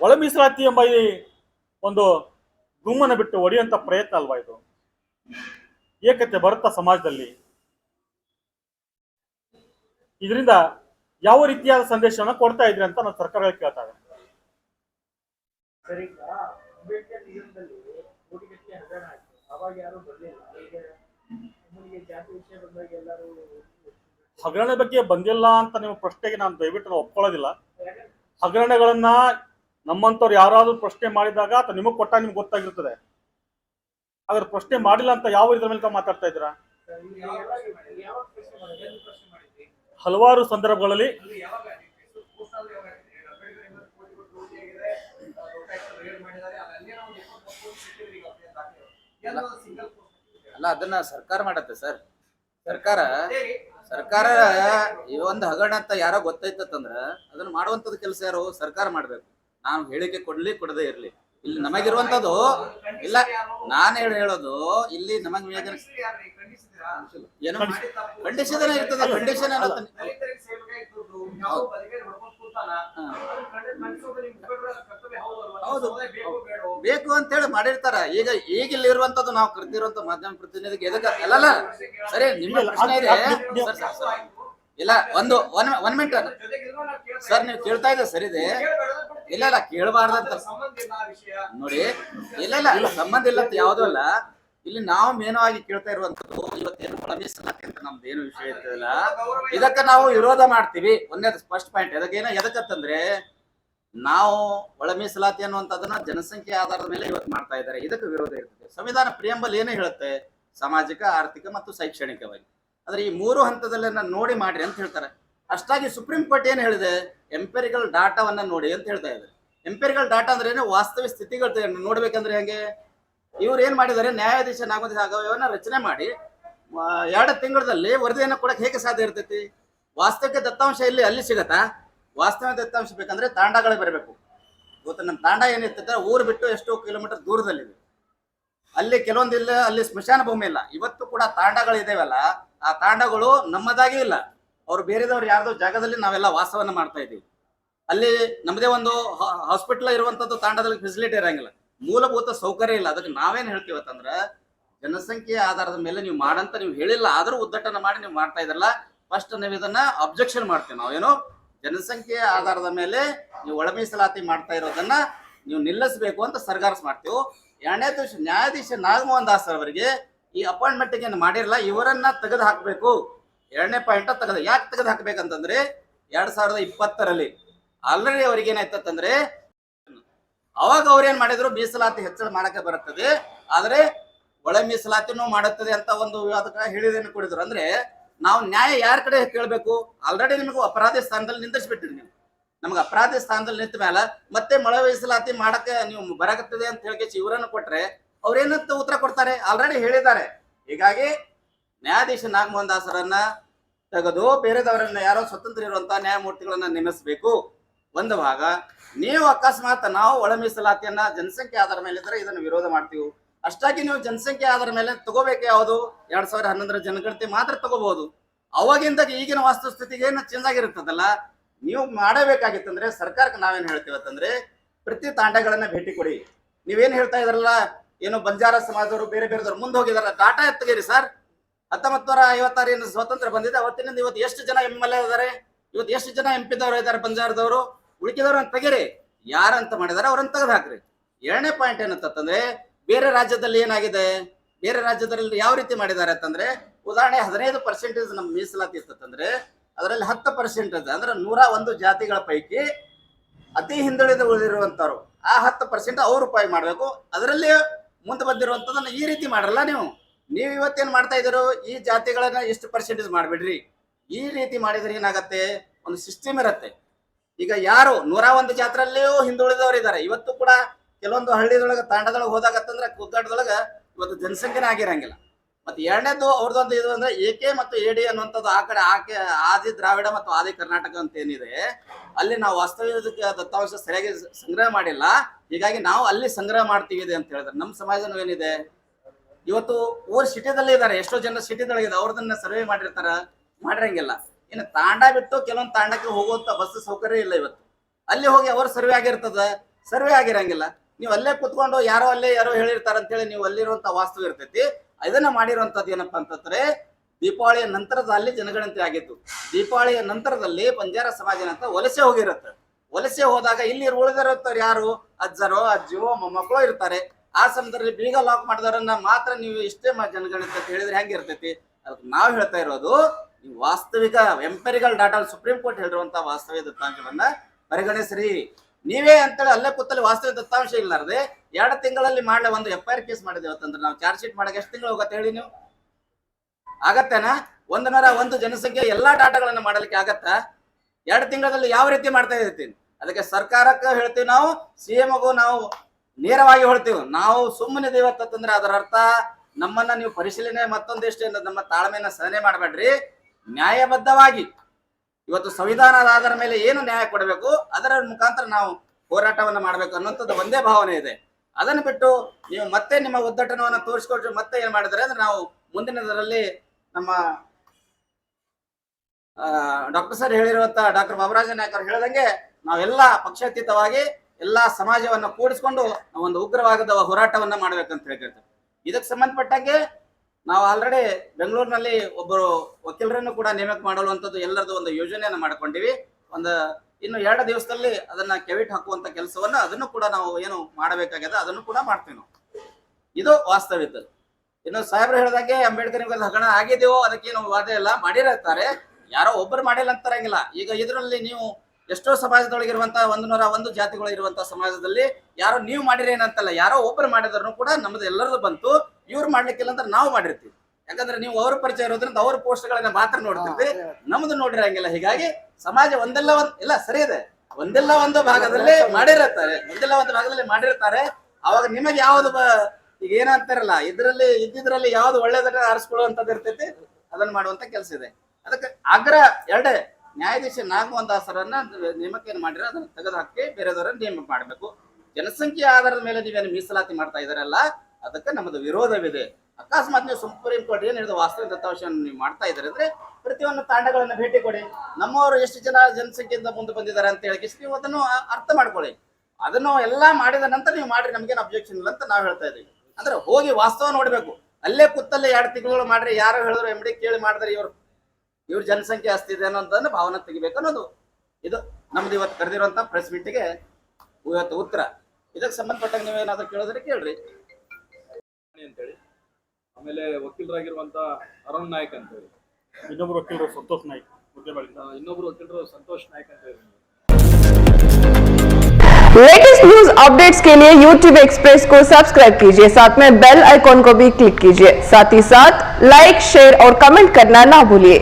ಒಳ ಮೀಸಲಾತಿ ಎಂಬ ಈ ಒಂದು ಗುಮ್ಮನ ಬಿಟ್ಟು ಒಡೆಯುವಂಥ ಪ್ರಯತ್ನ ಅಲ್ವಾ ಇದು? ಏಕತೆ ಬರುತ್ತಾ ಸಮಾಜದಲ್ಲಿ? ಇದರಿಂದ ಯಾವ ರೀತಿಯಾದ ಸಂದೇಶವನ್ನು ಕೊಡ್ತಾ ಇದ್ರಿ ಅಂತ ನಾನು ಸರ್ಕಾರಗಳು ಕೇಳ್ತಾ ಇದ್ದೇನೆ ಸರ್ ಈಗ ಅಂಬೇಡ್ಕರ್ ಹಗರಣ ಬಗ್ಗೆ ಬಂದಿಲ್ಲ ಅಂತ ನಿಮ್ಮ ಪ್ರಶ್ನೆಗೆ ನಾನು ದಯವಿಟ್ಟು ನಾನು ಒಪ್ಕೊಳ್ಳೋದಿಲ್ಲ. ಹಗರಣಗಳನ್ನ ನಮ್ಮಂತವ್ರು ಯಾರಾದ್ರೂ ಪ್ರಶ್ನೆ ಮಾಡಿದಾಗ ಅಥವಾ ನಿಮಗೆ ಕೊಟ್ಟ ನಿಮ್ಗೆ ಗೊತ್ತಾಗಿರ್ತದೆ. ಹಾಗಾದ್ರೆ ಪ್ರಶ್ನೆ ಮಾಡಿಲ್ಲ ಅಂತ ಯಾವ ಇದ್ರ ಮೇಲೆ ತಾವು ಮಾತಾಡ್ತಾ ಇದ್ದೀರಾ? ಹಲವಾರು ಸಂದರ್ಭಗಳಲ್ಲಿ ಅಲ್ಲ, ಅದನ್ನ ಸರ್ಕಾರ ಮಾಡತ್ತೆ ಸರ್. ಸರ್ಕಾರ ಸರ್ಕಾರ ಈ ಒಂದು ಹಗರಣ ಅಂತ ಯಾರೋ ಗೊತ್ತೈತಂದ್ರ ಅದನ್ನ ಮಾಡುವಂತದ ಕೆಲಸ ಯಾರು? ಸರ್ಕಾರ ಮಾಡ್ಬೇಕು. ನಾವು ಹೇಳಿಕೆ ಕೊಡ್ಲಿ, ಕೊಡದೇ ಇರ್ಲಿ. ಇಲ್ಲಿ ನಮಗಿರುವಂತದ್ದು ಇಲ್ಲ ನಾನು ಹೇಳಿ ಹೇಳೋದು ಇಲ್ಲಿ ನಮಗ್ ಏನು ಕಂಡೀಷನ್ ಇರ್ತದೆ ಕಂಡೀಷನ್ ಹೌದು. ಬೇಕು ಅಂತ ಹೇಳಿ ಮಾಡಿರ್ತಾರ. ಈಗ ಈಗ ಇಲ್ಲಿ ಇರುವಂತದ್ದು ನಾವು ಕರ್ತಿರುವಂತ ಮಾಧ್ಯಮ ಪ್ರತಿನಿಧಿಗೆ ಎದಕ್ಕ? ಅಲ್ಲಲ್ಲ ಸರಿ ನಿಮ್ಮ ಪ್ರಶ್ನೆ ಇದೆ. ಇಲ್ಲ, ಒಂದು ಒನ್ ಒನ್ ಮಿನಿಟ್ ಸರ್ ನೀವು ಕೇಳ್ತಾ ಇದ್ದ ಸರಿ ಇದೆ. ಇಲ್ಲ ಇಲ್ಲ ಕೇಳಬಾರ್ದಂತ ನೋಡಿ, ಇಲ್ಲ ಇಲ್ಲ ಸಂಬಂಧ ಇಲ್ಲ ಅಂತ ಯಾವುದೂ ಅಲ್ಲ. ಇಲ್ಲಿ ನಾವು ಮೇನವಾಗಿ ಕೇಳ್ತಾ ಇರುವಂತದ್ದು ಇವತ್ತೇನು ಮೀಸಲಾತಿ ಅಂತ ನಮ್ದು ಏನು ವಿಷಯ ಇರ್ತದಲ್ಲ? ಇದಕ್ಕ ನಾವು ವಿರೋಧ ಮಾಡ್ತೀವಿ. ಒಂದೇ ಫಸ್ಟ್ ಪಾಯಿಂಟ್ ಅದಕ್ಕೇನ ಎದಕ್ಕಂತಂದ್ರೆ, ನಾವು ಒಳ ಮೀಸಲಾತಿ ಅನ್ನುವಂಥದ್ದನ್ನ ಜನಸಂಖ್ಯೆ ಆಧಾರದ ಮೇಲೆ ಇವತ್ತು ಮಾಡ್ತಾ ಇದ್ದಾರೆ. ಇದಕ್ಕೆ ವಿರೋಧ ಇರ್ತದೆ. ಸಂವಿಧಾನ ಪ್ರಿಯಂಬಲ್ ಏನೇ ಹೇಳುತ್ತೆ? ಸಾಮಾಜಿಕ, ಆರ್ಥಿಕ ಮತ್ತು ಶೈಕ್ಷಣಿಕವಾಗಿ. ಆದ್ರೆ ಈ ಮೂರು ಹಂತದಲ್ಲೆಲ್ಲ ನೋಡಿ ಮಾಡ್ರಿ ಅಂತ ಹೇಳ್ತಾರೆ. ಅಷ್ಟಾಗಿ ಸುಪ್ರೀಂ ಕೋರ್ಟ್ ಏನ್ ಹೇಳಿದೆ? ಎಂಪೆರಿಕಲ್ ಡಾಟಾವನ್ನ ನೋಡಿ ಅಂತ ಹೇಳ್ತಾ ಇದೆ. ಎಂಪೆರಿಕಲ್ ಡಾಟಾ ಅಂದ್ರೆ ಏನು? ವಾಸ್ತವ ಸ್ಥಿತಿಗಳು ನೋಡ್ಬೇಕಂದ್ರೆ ಹೆಂಗೆ? ಇವ್ರು ಏನ್ ಮಾಡಿದ್ದಾರೆ? ನ್ಯಾಯಾಧೀಶ ನಾಗಮತಿ ಆಗವನ್ನ ರಚನೆ ಮಾಡಿ ಎರಡು ತಿಂಗಳಲ್ಲಿ ವರದಿಯನ್ನು ಕೊಡಕ್ಕೆ ಹೇಗೆ ಸಾಧ್ಯ ಇರ್ತೈತಿ? ವಾಸ್ತವಿಕ ದತ್ತಾಂಶ ಇಲ್ಲಿ ಅಲ್ಲಿ ಸಿಗತ್ತಾ? ವಾಸ್ತವ ದತ್ತಾಂಶ ಬೇಕಂದ್ರೆ ತಾಂಡಗಳೇ ಬರಬೇಕು. ಇವತ್ತು ನಮ್ಮ ತಾಂಡ ಏನಿರ್ತೈತೆ? ಊರು ಬಿಟ್ಟು ಎಷ್ಟೋ ಕಿಲೋಮೀಟರ್ ದೂರದಲ್ಲಿದೆ. ಅಲ್ಲಿ ಕೆಲವೊಂದಿಲ್ಲ ಅಲ್ಲಿ ಸ್ಮಶಾನ ಭೂಮಿ ಇಲ್ಲ. ಇವತ್ತು ಕೂಡ ತಾಂಡಗಳು ಇದಾವಲ್ಲ ಆ ತಾಂಡಗಳು ನಮ್ಮದಾಗಿ ಇಲ್ಲ. ಅವ್ರು ಬೇರೆದವ್ರು ಯಾರ್ದೋ ಜಾಗದಲ್ಲಿ ನಾವೆಲ್ಲ ವಾಸವನ್ನ ಮಾಡ್ತಾ ಇದೀವಿ ಅಲ್ಲಿ ನಮ್ಮದೇ ಒಂದು ಹಾಸ್ಪಿಟಲ್ ಇರುವಂತದ್ದು ತಾಂಡದಲ್ಲಿ ಫೆಸಿಲಿಟಿ ಇರಂಗಿಲ್ಲ. ಮೂಲಭೂತ ಸೌಕರ್ಯ ಇಲ್ಲ. ಅದಕ್ಕೆ ನಾವೇನ್ ಹೇಳ್ತೀವತ್ತಂದ್ರ ಜನಸಂಖ್ಯೆ ಆಧಾರದ ಮೇಲೆ ನೀವು ಮಾಡಂತ ನೀವು ಹೇಳಿಲ್ಲ, ಆದರೂ ಉದ್ದಟನ ಮಾಡಿ ನೀವು ಮಾಡ್ತಾ ಇದ್ರಲ್ಲ ಫಸ್ಟ್ ನೀವು ಇದನ್ನ ಅಬ್ಜೆಕ್ಷನ್ ಮಾಡ್ತೀವಿ ನಾವೇನು ಜನಸಂಖ್ಯೆ ಆಧಾರದ ಮೇಲೆ ನೀವು ಒಳ ಮೀಸಲಾತಿ ಮಾಡ್ತಾ ಇರೋದನ್ನ ನೀವು ನಿಲ್ಲಿಸಬೇಕು ಅಂತ ಸರ್ಗಾರ್ಸ್ ಮಾಡ್ತೀವಿ. ಎರಡನೇ ದಿವಸ ನ್ಯಾಯಾಧೀಶ ನಾಗಮೋಹನ್ ದಾಸ್ ಅವರಿಗೆ ಈ ಅಪಾಯಿಂಟ್ಮೆಂಟ್ ಏನು ಮಾಡಿರಲ್ಲ, ಇವರನ್ನ ತೆಗೆದು ಹಾಕಬೇಕು ಎರಡನೇ ಪಾಯಿಂಟ್ ತೆಗೆದು ಯಾಕೆ ತೆಗೆದು ಹಾಕಬೇಕಂತಂದ್ರೆ ಎರಡ್ ಸಾವಿರದ ಇಪ್ಪತ್ತರಲ್ಲಿ ಆಲ್ರೆಡಿ ಅವ್ರಿಗೆ ಏನಾಯ್ತಂದ್ರೆ ಅವಾಗ ಅವ್ರೇನ್ ಮಾಡಿದ್ರು, ಮೀಸಲಾತಿ ಹೆಚ್ಚಳ ಮಾಡಕ್ಕೆ ಬರುತ್ತದೆ. ಆದ್ರೆ ಒಳ ಮೀಸಲಾತಿನೂ ಮಾಡುತ್ತದೆ ಅಂತ ಒಂದು ಅದಕ್ಕೆ ಹೇಳಿದೇನು ಕೊಡಿದ್ರು. ಅಂದ್ರೆ ನಾವು ನ್ಯಾಯ ಯಾರ ಕಡೆ ಕೇಳಬೇಕು? ಆಲ್ರೆಡಿ ನಿಮಗೂ ಅಪರಾಧಿ ಸ್ಥಾನದಲ್ಲಿ ನಿಂದಿಸ್ಬಿಟ್ಟಿರಿ ನೀವು. ನಮ್ಗೆ ಅಪರಾಧಿ ಸ್ಥಾನದಲ್ಲಿ ನಿಂತ ಮೇಲೆ ಮತ್ತೆ ಮಳೆ ಮೀಸಲಾತಿ ಮಾಡಕ್ಕೆ ನೀವು ಬರಕತ್ತದೆ ಅಂತ ಹೇಳಿ ಇವರನ್ನು ಕೊಟ್ರೆ ಅವ್ರೇನಂತ ಉತ್ತರ ಕೊಡ್ತಾರೆ? ಆಲ್ರೆಡಿ ಹೇಳಿದ್ದಾರೆ. ಹೀಗಾಗಿ ನ್ಯಾಯಾಧೀಶ ನಾಗಮೋಹನ್ ದಾಸರನ್ನ ತೆಗೆದು ಬೇರೆದವರನ್ನ ಯಾರೋ ಸ್ವತಂತ್ರ ಇರುವಂತಹ ನ್ಯಾಯಮೂರ್ತಿಗಳನ್ನ ನೇಮಿಸಬೇಕು. ಒಂದು ಭಾಗ, ನೀವು ಅಕಸ್ಮಾತ್ ನಾವು ಒಳ ಮೀಸಲಾತಿಯನ್ನ ಜನಸಂಖ್ಯೆ ಆಧಾರ ಮೇಲೆ ಇದ್ರೆ ಇದನ್ನು ವಿರೋಧ ಮಾಡ್ತೀವಿ. ಅಷ್ಟಾಗಿ ನೀವು ಜನಸಂಖ್ಯೆ ಆಧಾರ ಮೇಲೆ ತಗೋಬೇಕು ಯಾವುದು? ಎರಡ್ ಸಾವಿರದ ಹನ್ನೊಂದರ ಜನಗಣತಿ ಮಾತ್ರ ತಗೋಬಹುದು. ಅವಾಗಿಂದ ಈಗಿನ ವಾಸ್ತುಸ್ಥಿತಿಗೆ ಏನು ಚೇಂಜ್ ಆಗಿರುತ್ತದಲ್ಲ? ನೀವು ಮಾಡಬೇಕಾಗಿತ್ತಂದ್ರೆ ಸರ್ಕಾರಕ್ಕೆ ನಾವೇನ್ ಹೇಳ್ತೀವಿ ಅಂತಂದ್ರೆ ಪ್ರತಿ ತಾಂಡಗಳನ್ನ ಭೇಟಿ ಕೊಡಿ. ನೀವೇನ್ ಹೇಳ್ತಾ ಇದ್ರಲ್ಲ, ಏನು ಬಂಜಾರ ಸಮಾಜದವರು, ಬೇರೆ ಬೇರೆದವ್ರು ಮುಂದೆ ಹೋಗಿದಾರ ಕಾಟ ಎತ್ತಗಿರಿ ಸರ್. ಹತ್ತೊಂಬತ್ತು ನೂರ ಐವತ್ತಾರು ಏನು ಸ್ವಾತಂತ್ರ್ಯ ಬಂದಿದೆ, ಅವತ್ತಿನಿಂದ ಇವತ್ತು ಎಷ್ಟು ಜನ ಎಂ ಎಲ್ ಎ ಇದಾರೆ? ಇವತ್ತು ಎಷ್ಟು ಜನ ಎಂ ಪಿದವರು ಇದ್ದಾರೆ ಬಂಜಾರದವರು? ಉಳಿಕಿದವರು ಅಂತ ತೆಗೀರಿ. ಯಾರಂತ ಮಾಡಿದಾರೆ ಅವ್ರನ್ನ ತೆಗೆದು ಹಾಕ್ರಿ. ಎರಡನೇ ಪಾಯಿಂಟ್ ಏನಂತಂದ್ರೆ ಬೇರೆ ರಾಜ್ಯದಲ್ಲಿ ಏನಾಗಿದೆ? ಬೇರೆ ರಾಜ್ಯದಲ್ಲಿ ಯಾವ ರೀತಿ ಮಾಡಿದ್ದಾರೆ ಅಂತಂದ್ರೆ, ಉದಾಹರಣೆ ಹದಿನೈದು ಪರ್ಸೆಂಟೇಜ್ ನಮ್ಮ ಮೀಸಲಾತಿ ಇರ್ತಂದ್ರೆ ಅದರಲ್ಲಿ ಹತ್ತು ಪರ್ಸೆಂಟ್ ಇದೆ. ಅಂದ್ರೆ ನೂರ ಒಂದು ಜಾತಿಗಳ ಪೈಕಿ ಅತಿ ಹಿಂದುಳಿದ ಉಳಿದಿರುವಂತವ್ರು. ಆ ಹತ್ತು ಪರ್ಸೆಂಟ್ ಅವ್ರು ಉಪಾಯ ಮಾಡಬೇಕು. ಅದರಲ್ಲಿ ಮುಂದೆ ಬಂದಿರುವಂತದನ್ನ ಈ ರೀತಿ ಮಾಡಲ್ಲ ನೀವು. ನೀವು ಇವತ್ತೇನ್ ಮಾಡ್ತಾ ಇದ್ದೀರೋ ಈ ಜಾತಿಗಳನ್ನ ಎಷ್ಟು ಪರ್ಸೆಂಟೇಜ್ ಮಾಡ್ಬಿಡ್ರಿ. ಈ ರೀತಿ ಮಾಡಿದ್ರೆ ಏನಾಗತ್ತೆ? ಒಂದು ಸಿಸ್ಟಮ್ ಇರತ್ತೆ. ಈಗ ಯಾರು? ನೂರ ಒಂದು ಜಾತ್ರೆಯಲ್ಲಿಯೂ ಹಿಂದುಳಿದವರು ಇದ್ದಾರೆ. ಇವತ್ತು ಕೂಡ ಕೆಲವೊಂದು ಹಳ್ಳಿದೊಳಗೆ ತಾಂಡದೊಳಗೆ ಹೋದಾಗತ್ತಂದ್ರೆ ಕುದ್ದಾಟದೊಳಗ ಇವತ್ತು ಜನಸಂಖ್ಯೆನೇ ಆಗಿರಂಗಿಲ್ಲ. ಮತ್ತೆ ಎರಡನೇದು ಅವ್ರದ್ದೊಂದು ಇದು ಅಂದ್ರೆ ಕೆ ಮತ್ತು ಎಡಿ ಅನ್ನುವಂಥದ್ದು ಆ ಕಡೆ ಆಕೆ ಆದಿ ದ್ರಾವಿಡ ಮತ್ತು ಆದಿ ಕರ್ನಾಟಕ ಅಂತ ಏನಿದೆ, ಅಲ್ಲಿ ನಾವು ವಾಸ್ತವಿಕ ದತ್ತಾಂಶ ಸರಿಯಾಗಿ ಸಂಗ್ರಹ ಮಾಡಿಲ್ಲ. ಹೀಗಾಗಿ ನಾವು ಅಲ್ಲಿ ಸಂಗ್ರಹ ಮಾಡ್ತೀವಿ ಅಂತ ಹೇಳಿದ್ರೆ. ನಮ್ಮ ಸಮಾಜನೂ ಏನಿದೆ, ಇವತ್ತು ಊರ್ ಸಿಟಿದಲ್ಲೇ ಇದ್ದಾರೆ ಎಷ್ಟೋ ಜನ ಸಿಟಿದೊಳಗೆ ಇದೆ ಅವ್ರದನ್ನ ಸರ್ವೆ ಮಾಡಿರ್ತಾರ, ಮಾಡಿರಂಗಿಲ್ಲ. ಇನ್ನು ತಾಂಡ ಬಿಟ್ಟು ಕೆಲವೊಂದು ತಾಂಡಕ್ಕೆ ಹೋಗುವಂತ ಬಸ್ ಸೌಕರ್ಯ ಇಲ್ಲ ಇವತ್ತು. ಅಲ್ಲಿ ಹೋಗಿ ಅವ್ರ ಸರ್ವೆ ಆಗಿರ್ತದ ಸರ್ವೆ ಆಗಿರಂಗಿಲ್ಲ. ನೀವು ಅಲ್ಲೇ ಕುತ್ಕೊಂಡು ಯಾರೋ ಅಲ್ಲೇ ಯಾರೋ ಹೇಳಿರ್ತಾರ ಅಂತೇಳಿ ನೀವು ಅಲ್ಲಿರುವಂತ ವಾಸ್ತವ ಇರ್ತೈತಿ. ಇದನ್ನ ಮಾಡಿರುವಂತದ್ದು ಏನಪ್ಪಾ ಅಂತಂದ್ರೆ ದೀಪಾವಳಿಯ ನಂತರದಲ್ಲಿ ಜನಗಣತಿ ಆಗಿತ್ತು. ದೀಪಾವಳಿಯ ನಂತರದಲ್ಲಿ ಬಂಜಾರ ಸಮಾಜ ಅಂತ ವಲಸೆ ಹೋಗಿರುತ್ತೆ. ವಲಸೆ ಹೋದಾಗ ಇಲ್ಲಿ ಉಳಿದಿರುತ್ತಾರೆ ಯಾರು? ಅಜ್ಜರೋ, ಅಜ್ಜಿಯೋ, ಮೊಮ್ಮಕ್ಕಳು ಇರ್ತಾರೆ. ಆ ಸಮಯದಲ್ಲಿ ಬೀಗ ಲಾಕ್ ಮಾಡಿದವರನ್ನ ಮಾತ್ರ ನೀವು ಇಷ್ಟೇ ಜನಗಣತಿ ಅಂತ ಹೇಳಿದ್ರೆ ಹೆಂಗಿರ್ತೈತಿ ಅದಕ್ಕೆ ನಾವು ಹೇಳ್ತಾ ಇರೋದು ವಾಸ್ತವಿಕ, ಎಂಪೆರಿಕಲ್ ಡಾಟಾ ಸುಪ್ರೀಂ ಕೋರ್ಟ್ ಹೇಳಿರುವಂತಹ ವಾಸ್ತವಿಕ ದತ್ತಾಂಶವನ್ನ ಪರಿಗಣಿಸ್ರಿ. ನೀವೇ ಅಂತೇಳಿ ಅಲ್ಲೇ ಕೂತಲ್ಲಿ ವಾಸ್ತವಿಕ ದತ್ತಾಂಶ ಇಲ್ಲಾರ್ದೆ ಎರಡು ತಿಂಗಳಲ್ಲಿ ಮಾಡ್ಲೆ ಒಂದು ಎಫ್ ಆರ್ ಕೇಸ್ ಮಾಡಿದೇವೆ ಅಂತಂದ್ರೆ ನಾವು ಚಾರ್ಜ್ ಶೀಟ್ ಮಾಡಕ್ಕೆ ಎಷ್ಟು ತಿಂಗಳು ಹೋಗತ್ತೆ ಹೇಳಿ ನೀವು? ಆಗತ್ತೇನಾ? ಒಂದು ನೂರ ಒಂದು ಜನಸಂಖ್ಯೆ ಎಲ್ಲಾ ಡಾಟಾಗಳನ್ನು ಮಾಡಲಿಕ್ಕೆ ಆಗತ್ತಾ? ಎರಡು ತಿಂಗಳಲ್ಲಿ ಯಾವ ರೀತಿ ಮಾಡ್ತಾ ಇರ್ತೀನಿ ಅದಕ್ಕೆ ಸರ್ಕಾರಕ್ಕೆ ಹೇಳ್ತೀವಿ ನಾವು ಸಿ ಎಂಗೂ ನಾವು ನೇರವಾಗಿ ಹೊಳ್ತೀವಿ. ನಾವು ಸುಮ್ಮನೆ ದೇವತ್ತಂದ್ರೆ ಅದರ ಅರ್ಥ ನಮ್ಮನ್ನ ನೀವು ಪರಿಶೀಲನೆ ಮತ್ತೊಂದಿಷ್ಟು ನಮ್ಮ ತಾಳ್ಮೆಯನ್ನ ಸಹನೆ ಮಾಡಬೇಡ್ರಿ. ನ್ಯಾಯಬದ್ಧವಾಗಿ ಇವತ್ತು ಸಂವಿಧಾನದ ಆಧಾರ ಮೇಲೆ ಏನು ನ್ಯಾಯ ಕೊಡಬೇಕು, ಅದರ ಮುಖಾಂತರ ನಾವು ಹೋರಾಟವನ್ನ ಮಾಡಬೇಕು ಅನ್ನುವಂಥದ್ದು ಒಂದೇ ಭಾವನೆ ಇದೆ. ಅದನ್ನು ಬಿಟ್ಟು ನೀವು ಮತ್ತೆ ನಿಮ್ಮ ಒದ್ದಟನವನ್ನ ತೋರಿಸ್ಕೊಟ್ರೆ ಮತ್ತೆ ಏನ್ ಮಾಡಿದ್ರೆ ಅಂದ್ರೆ ನಾವು ಮುಂದಿನದರಲ್ಲಿ ನಮ್ಮ ಡಾಕ್ಟರ್ ಸರ್ ಹೇಳಿರುವಂತ ಡಾಕ್ಟರ್ ಬಾಬರಾಜ ನಾಯಕ್ ಅವ್ರು ಹೇಳ್ದಂಗೆ ನಾವೆಲ್ಲ ಪಕ್ಷಾತೀತವಾಗಿ ಎಲ್ಲಾ ಸಮಾಜವನ್ನ ಕೂಡಿಸ್ಕೊಂಡು ಒಂದು ಉಗ್ರವಾದ ಹೋರಾಟವನ್ನ ಮಾಡ್ಬೇಕಂತ ಹೇಳ್ತಿರ್ತೀವಿ ಇದಕ್ಕೆ ಸಂಬಂಧಪಟ್ಟಂಗೆ ನಾವು ಆಲ್ರೆಡಿ ಬೆಂಗಳೂರಿನಲ್ಲಿ ಒಬ್ಬರು ವಕೀಲರನ್ನು ಕೂಡ ನೇಮಕ ಮಾಡುವಂಥದ್ದು ಎಲ್ಲರದ್ದು ಒಂದು ಯೋಜನೆಯನ್ನ ಮಾಡ್ಕೊಂಡಿವಿ. ಒಂದು ಇನ್ನು ಎರಡು ದಿವಸದಲ್ಲಿ ಅದನ್ನ ಕೆವಿಟ್ ಹಾಕುವಂತ ಕೆಲಸವನ್ನ ಅದನ್ನು ಕೂಡ ನಾವು ಏನು ಮಾಡಬೇಕಾಗಿದೆ ಅದನ್ನು ಕೂಡ ಮಾಡ್ತೀವಿ ನಾವು. ಇದು ವಾಸ್ತವಿಕ ಇನ್ನು ಸಾಹೇಬ್ರು ಹೇಳಿದಾಗೆ ಅಂಬೇಡ್ಕರ್ ಹಗರಣ ಆಗಿದೆಯೋ ಅದಕ್ಕೇನು ವಾದ ಇಲ್ಲ. ಮಾಡಿರ್ತಾರೆ. ಯಾರೋ ಒಬ್ಬರು ಮಾಡಿಲ್ಲ ಅಂತಾರಂಗಿಲ್ಲ ಈಗ ಇದರಲ್ಲಿ ನೀವು ಎಷ್ಟೋ ಸಮಾಜದೊಳಗಿರುವಂತ ಒಂದು ನೂರ ಒಂದು ಜಾತಿಗಳು ಇರುವಂತ ಸಮಾಜದಲ್ಲಿ ಯಾರೋ ನೀವು ಮಾಡಿರಿ ಏನಂತಲ್ಲ ಯಾರೋ ಒಬ್ಬರು ಮಾಡಿದ್ರು ಕೂಡ ನಮ್ದು ಎಲ್ಲರದು ಬಂತು. ಇವ್ರು ಮಾಡ್ಲಿಕ್ಕಿಲ್ಲ ಅಂದ್ರೆ ನಾವು ಮಾಡಿರ್ತೀವಿ. ಯಾಕಂದ್ರೆ ನೀವು ಅವ್ರ ಪರಿಚಯ ಇರೋದ್ರಿಂದ ಅವ್ರ ಪೋಸ್ಟ್ಗಳನ್ನ ಮಾತ್ರ ನೋಡ್ತಿರ್ತೀವಿ ನಮ್ದು ನೋಡಿರಂಗಿಲ್ಲ. ಹೀಗಾಗಿ ಸಮಾಜ ಒಂದೆಲ್ಲ ಒಂದ್ ಇಲ್ಲ ಸರಿ ಇದೆ. ಒಂದೆಲ್ಲ ಒಂದು ಭಾಗದಲ್ಲಿ ಮಾಡಿರ್ತಾರೆ ಒಂದೆಲ್ಲ ಒಂದು ಭಾಗದಲ್ಲಿ ಮಾಡಿರ್ತಾರೆ ಅವಾಗ ನಿಮಗೆ ಯಾವ್ದು ಈಗ ಏನಂತಾರಲ್ಲ ಇದ್ರಲ್ಲಿ ಇದ್ದಿದ್ರಲ್ಲಿ ಯಾವ್ದು ಒಳ್ಳೇದನ್ನ ಆರಿಸ್ಕೊಳ್ಳುವಂತದ್ದು ಇರ್ತೈತಿ ಅದನ್ನ ಮಾಡುವಂತ ಕೆಲಸ ಇದೆ. ಅದಕ್ಕೆ ಆಗ್ರಹ ಎರಡೇ ನ್ಯಾಯಾಧೀಶ ನಾಗಮೋಹನ್ ದಾಸರನ್ನ ನೇಮಕ ಏನ್ ಮಾಡಿರ ಅದನ್ನ ತೆಗೆದು ಹಾಕಿ ಬೇರೆದವರನ್ನ ನೇಮಕ ಮಾಡಬೇಕು. ಜನಸಂಖ್ಯೆ ಆಧಾರದ ಮೇಲೆ ನೀವೇನು ಮೀಸಲಾತಿ ಮಾಡ್ತಾ ಇದಾರಲ್ಲ ಅದಕ್ಕೆ ನಮ್ಮದು ವಿರೋಧವಿದೆ. ಅಕಸ್ಮಾತ್ ನೀವು ಸುಪ್ರೀಂ ಕೋರ್ಟ್ ಏನು ಹೇಳಿದ ವಾಸ್ತವ ದತ್ತಾಂಶವನ್ನು ನೀವು ಮಾಡ್ತಾ ಇದ್ದಾರೆ ಅಂದ್ರೆ ಪ್ರತಿಯೊಂದು ತಾಂಡಗಳನ್ನು ಭೇಟಿ ಕೊಡಿ. ನಮ್ಮವರು ಎಷ್ಟು ಜನ ಜನಸಂಖ್ಯೆಯಿಂದ ಮುಂದೆ ಬಂದಿದ್ದಾರೆ ಅಂತ ಹೇಳಿ ನೀವು ಅದನ್ನು ಅರ್ಥ ಮಾಡ್ಕೊಳ್ಳಿ. ಅದನ್ನು ಎಲ್ಲಾ ಮಾಡಿದ ನಂತರ ನೀವು ಮಾಡ್ರಿ, ನಮ್ಗೇನು ಅಬ್ಜೆಕ್ಷನ್ ಇಲ್ಲ ಅಂತ ನಾವು ಹೇಳ್ತಾ ಇದ್ದೀವಿ. ಅಂದ್ರೆ ಹೋಗಿ ವಾಸ್ತವ ನೋಡ್ಬೇಕು. ಅಲ್ಲೇ ಕುತ್ತಲ್ಲೇ ಎರಡು ತಿಂಗಳು ಮಾಡ್ರಿ, ಯಾರು ಹೇಳಿದ್ರು ಎಂ ಕೇಳಿ ಮಾಡಿದ್ರೆ ಇವ್ರು ಇವ್ರ ಜನಸಂಖ್ಯೆ ಅಷ್ಟಿದೆ ಅನ್ನೋದನ್ನ ಭಾವನೆ ತೆಗಿಬೇಕು ಅನ್ನೋದು ಇದು ನಮ್ದು ಇವತ್ತು ಕರೆದಿರುವಂತ ಪ್ರೆಸ್ ಮೀಟಿಗೆ ಇವತ್ತು ಉತ್ತರ ಇದಕ್ಕೆ ಸಂಬಂಧಪಟ್ಟಂಗೆ ನೀವೇನಾದ್ರೂ ಕೇಳಿದ್ರೆ ಕೇಳ್ರಿ ಅಂತೇಳಿ ಆಮೇಲೆ ವಕೀಲರಾಗಿರುವಂತ ಅರುಣ್ ನಾಯ್ಕ್ ಅಂತ ಹೇಳಿ ಇನ್ನೊಬ್ರು ವಕೀಲರು ಸಂತೋಷ್ ನಾಯ್ಕ್ ಮುದ್ದೇಬಾಳಿಂದ ಆ, ಇನ್ನೊಬ್ರು ವಕೀಲರು ಸಂತೋಷ್ ನಾಯ್ಕ್ ಅಂತ ಹೇಳಿ लेटेस्ट न्यूज अपडेट्स के लिए YouTube एक्सप्रेस को सब्सक्राइब कीजिए साथ में बेल आइकॉन को भी क्लिक कीजिए साथ ही साथ लाइक शेयर और कमेंट करना ना भूलिए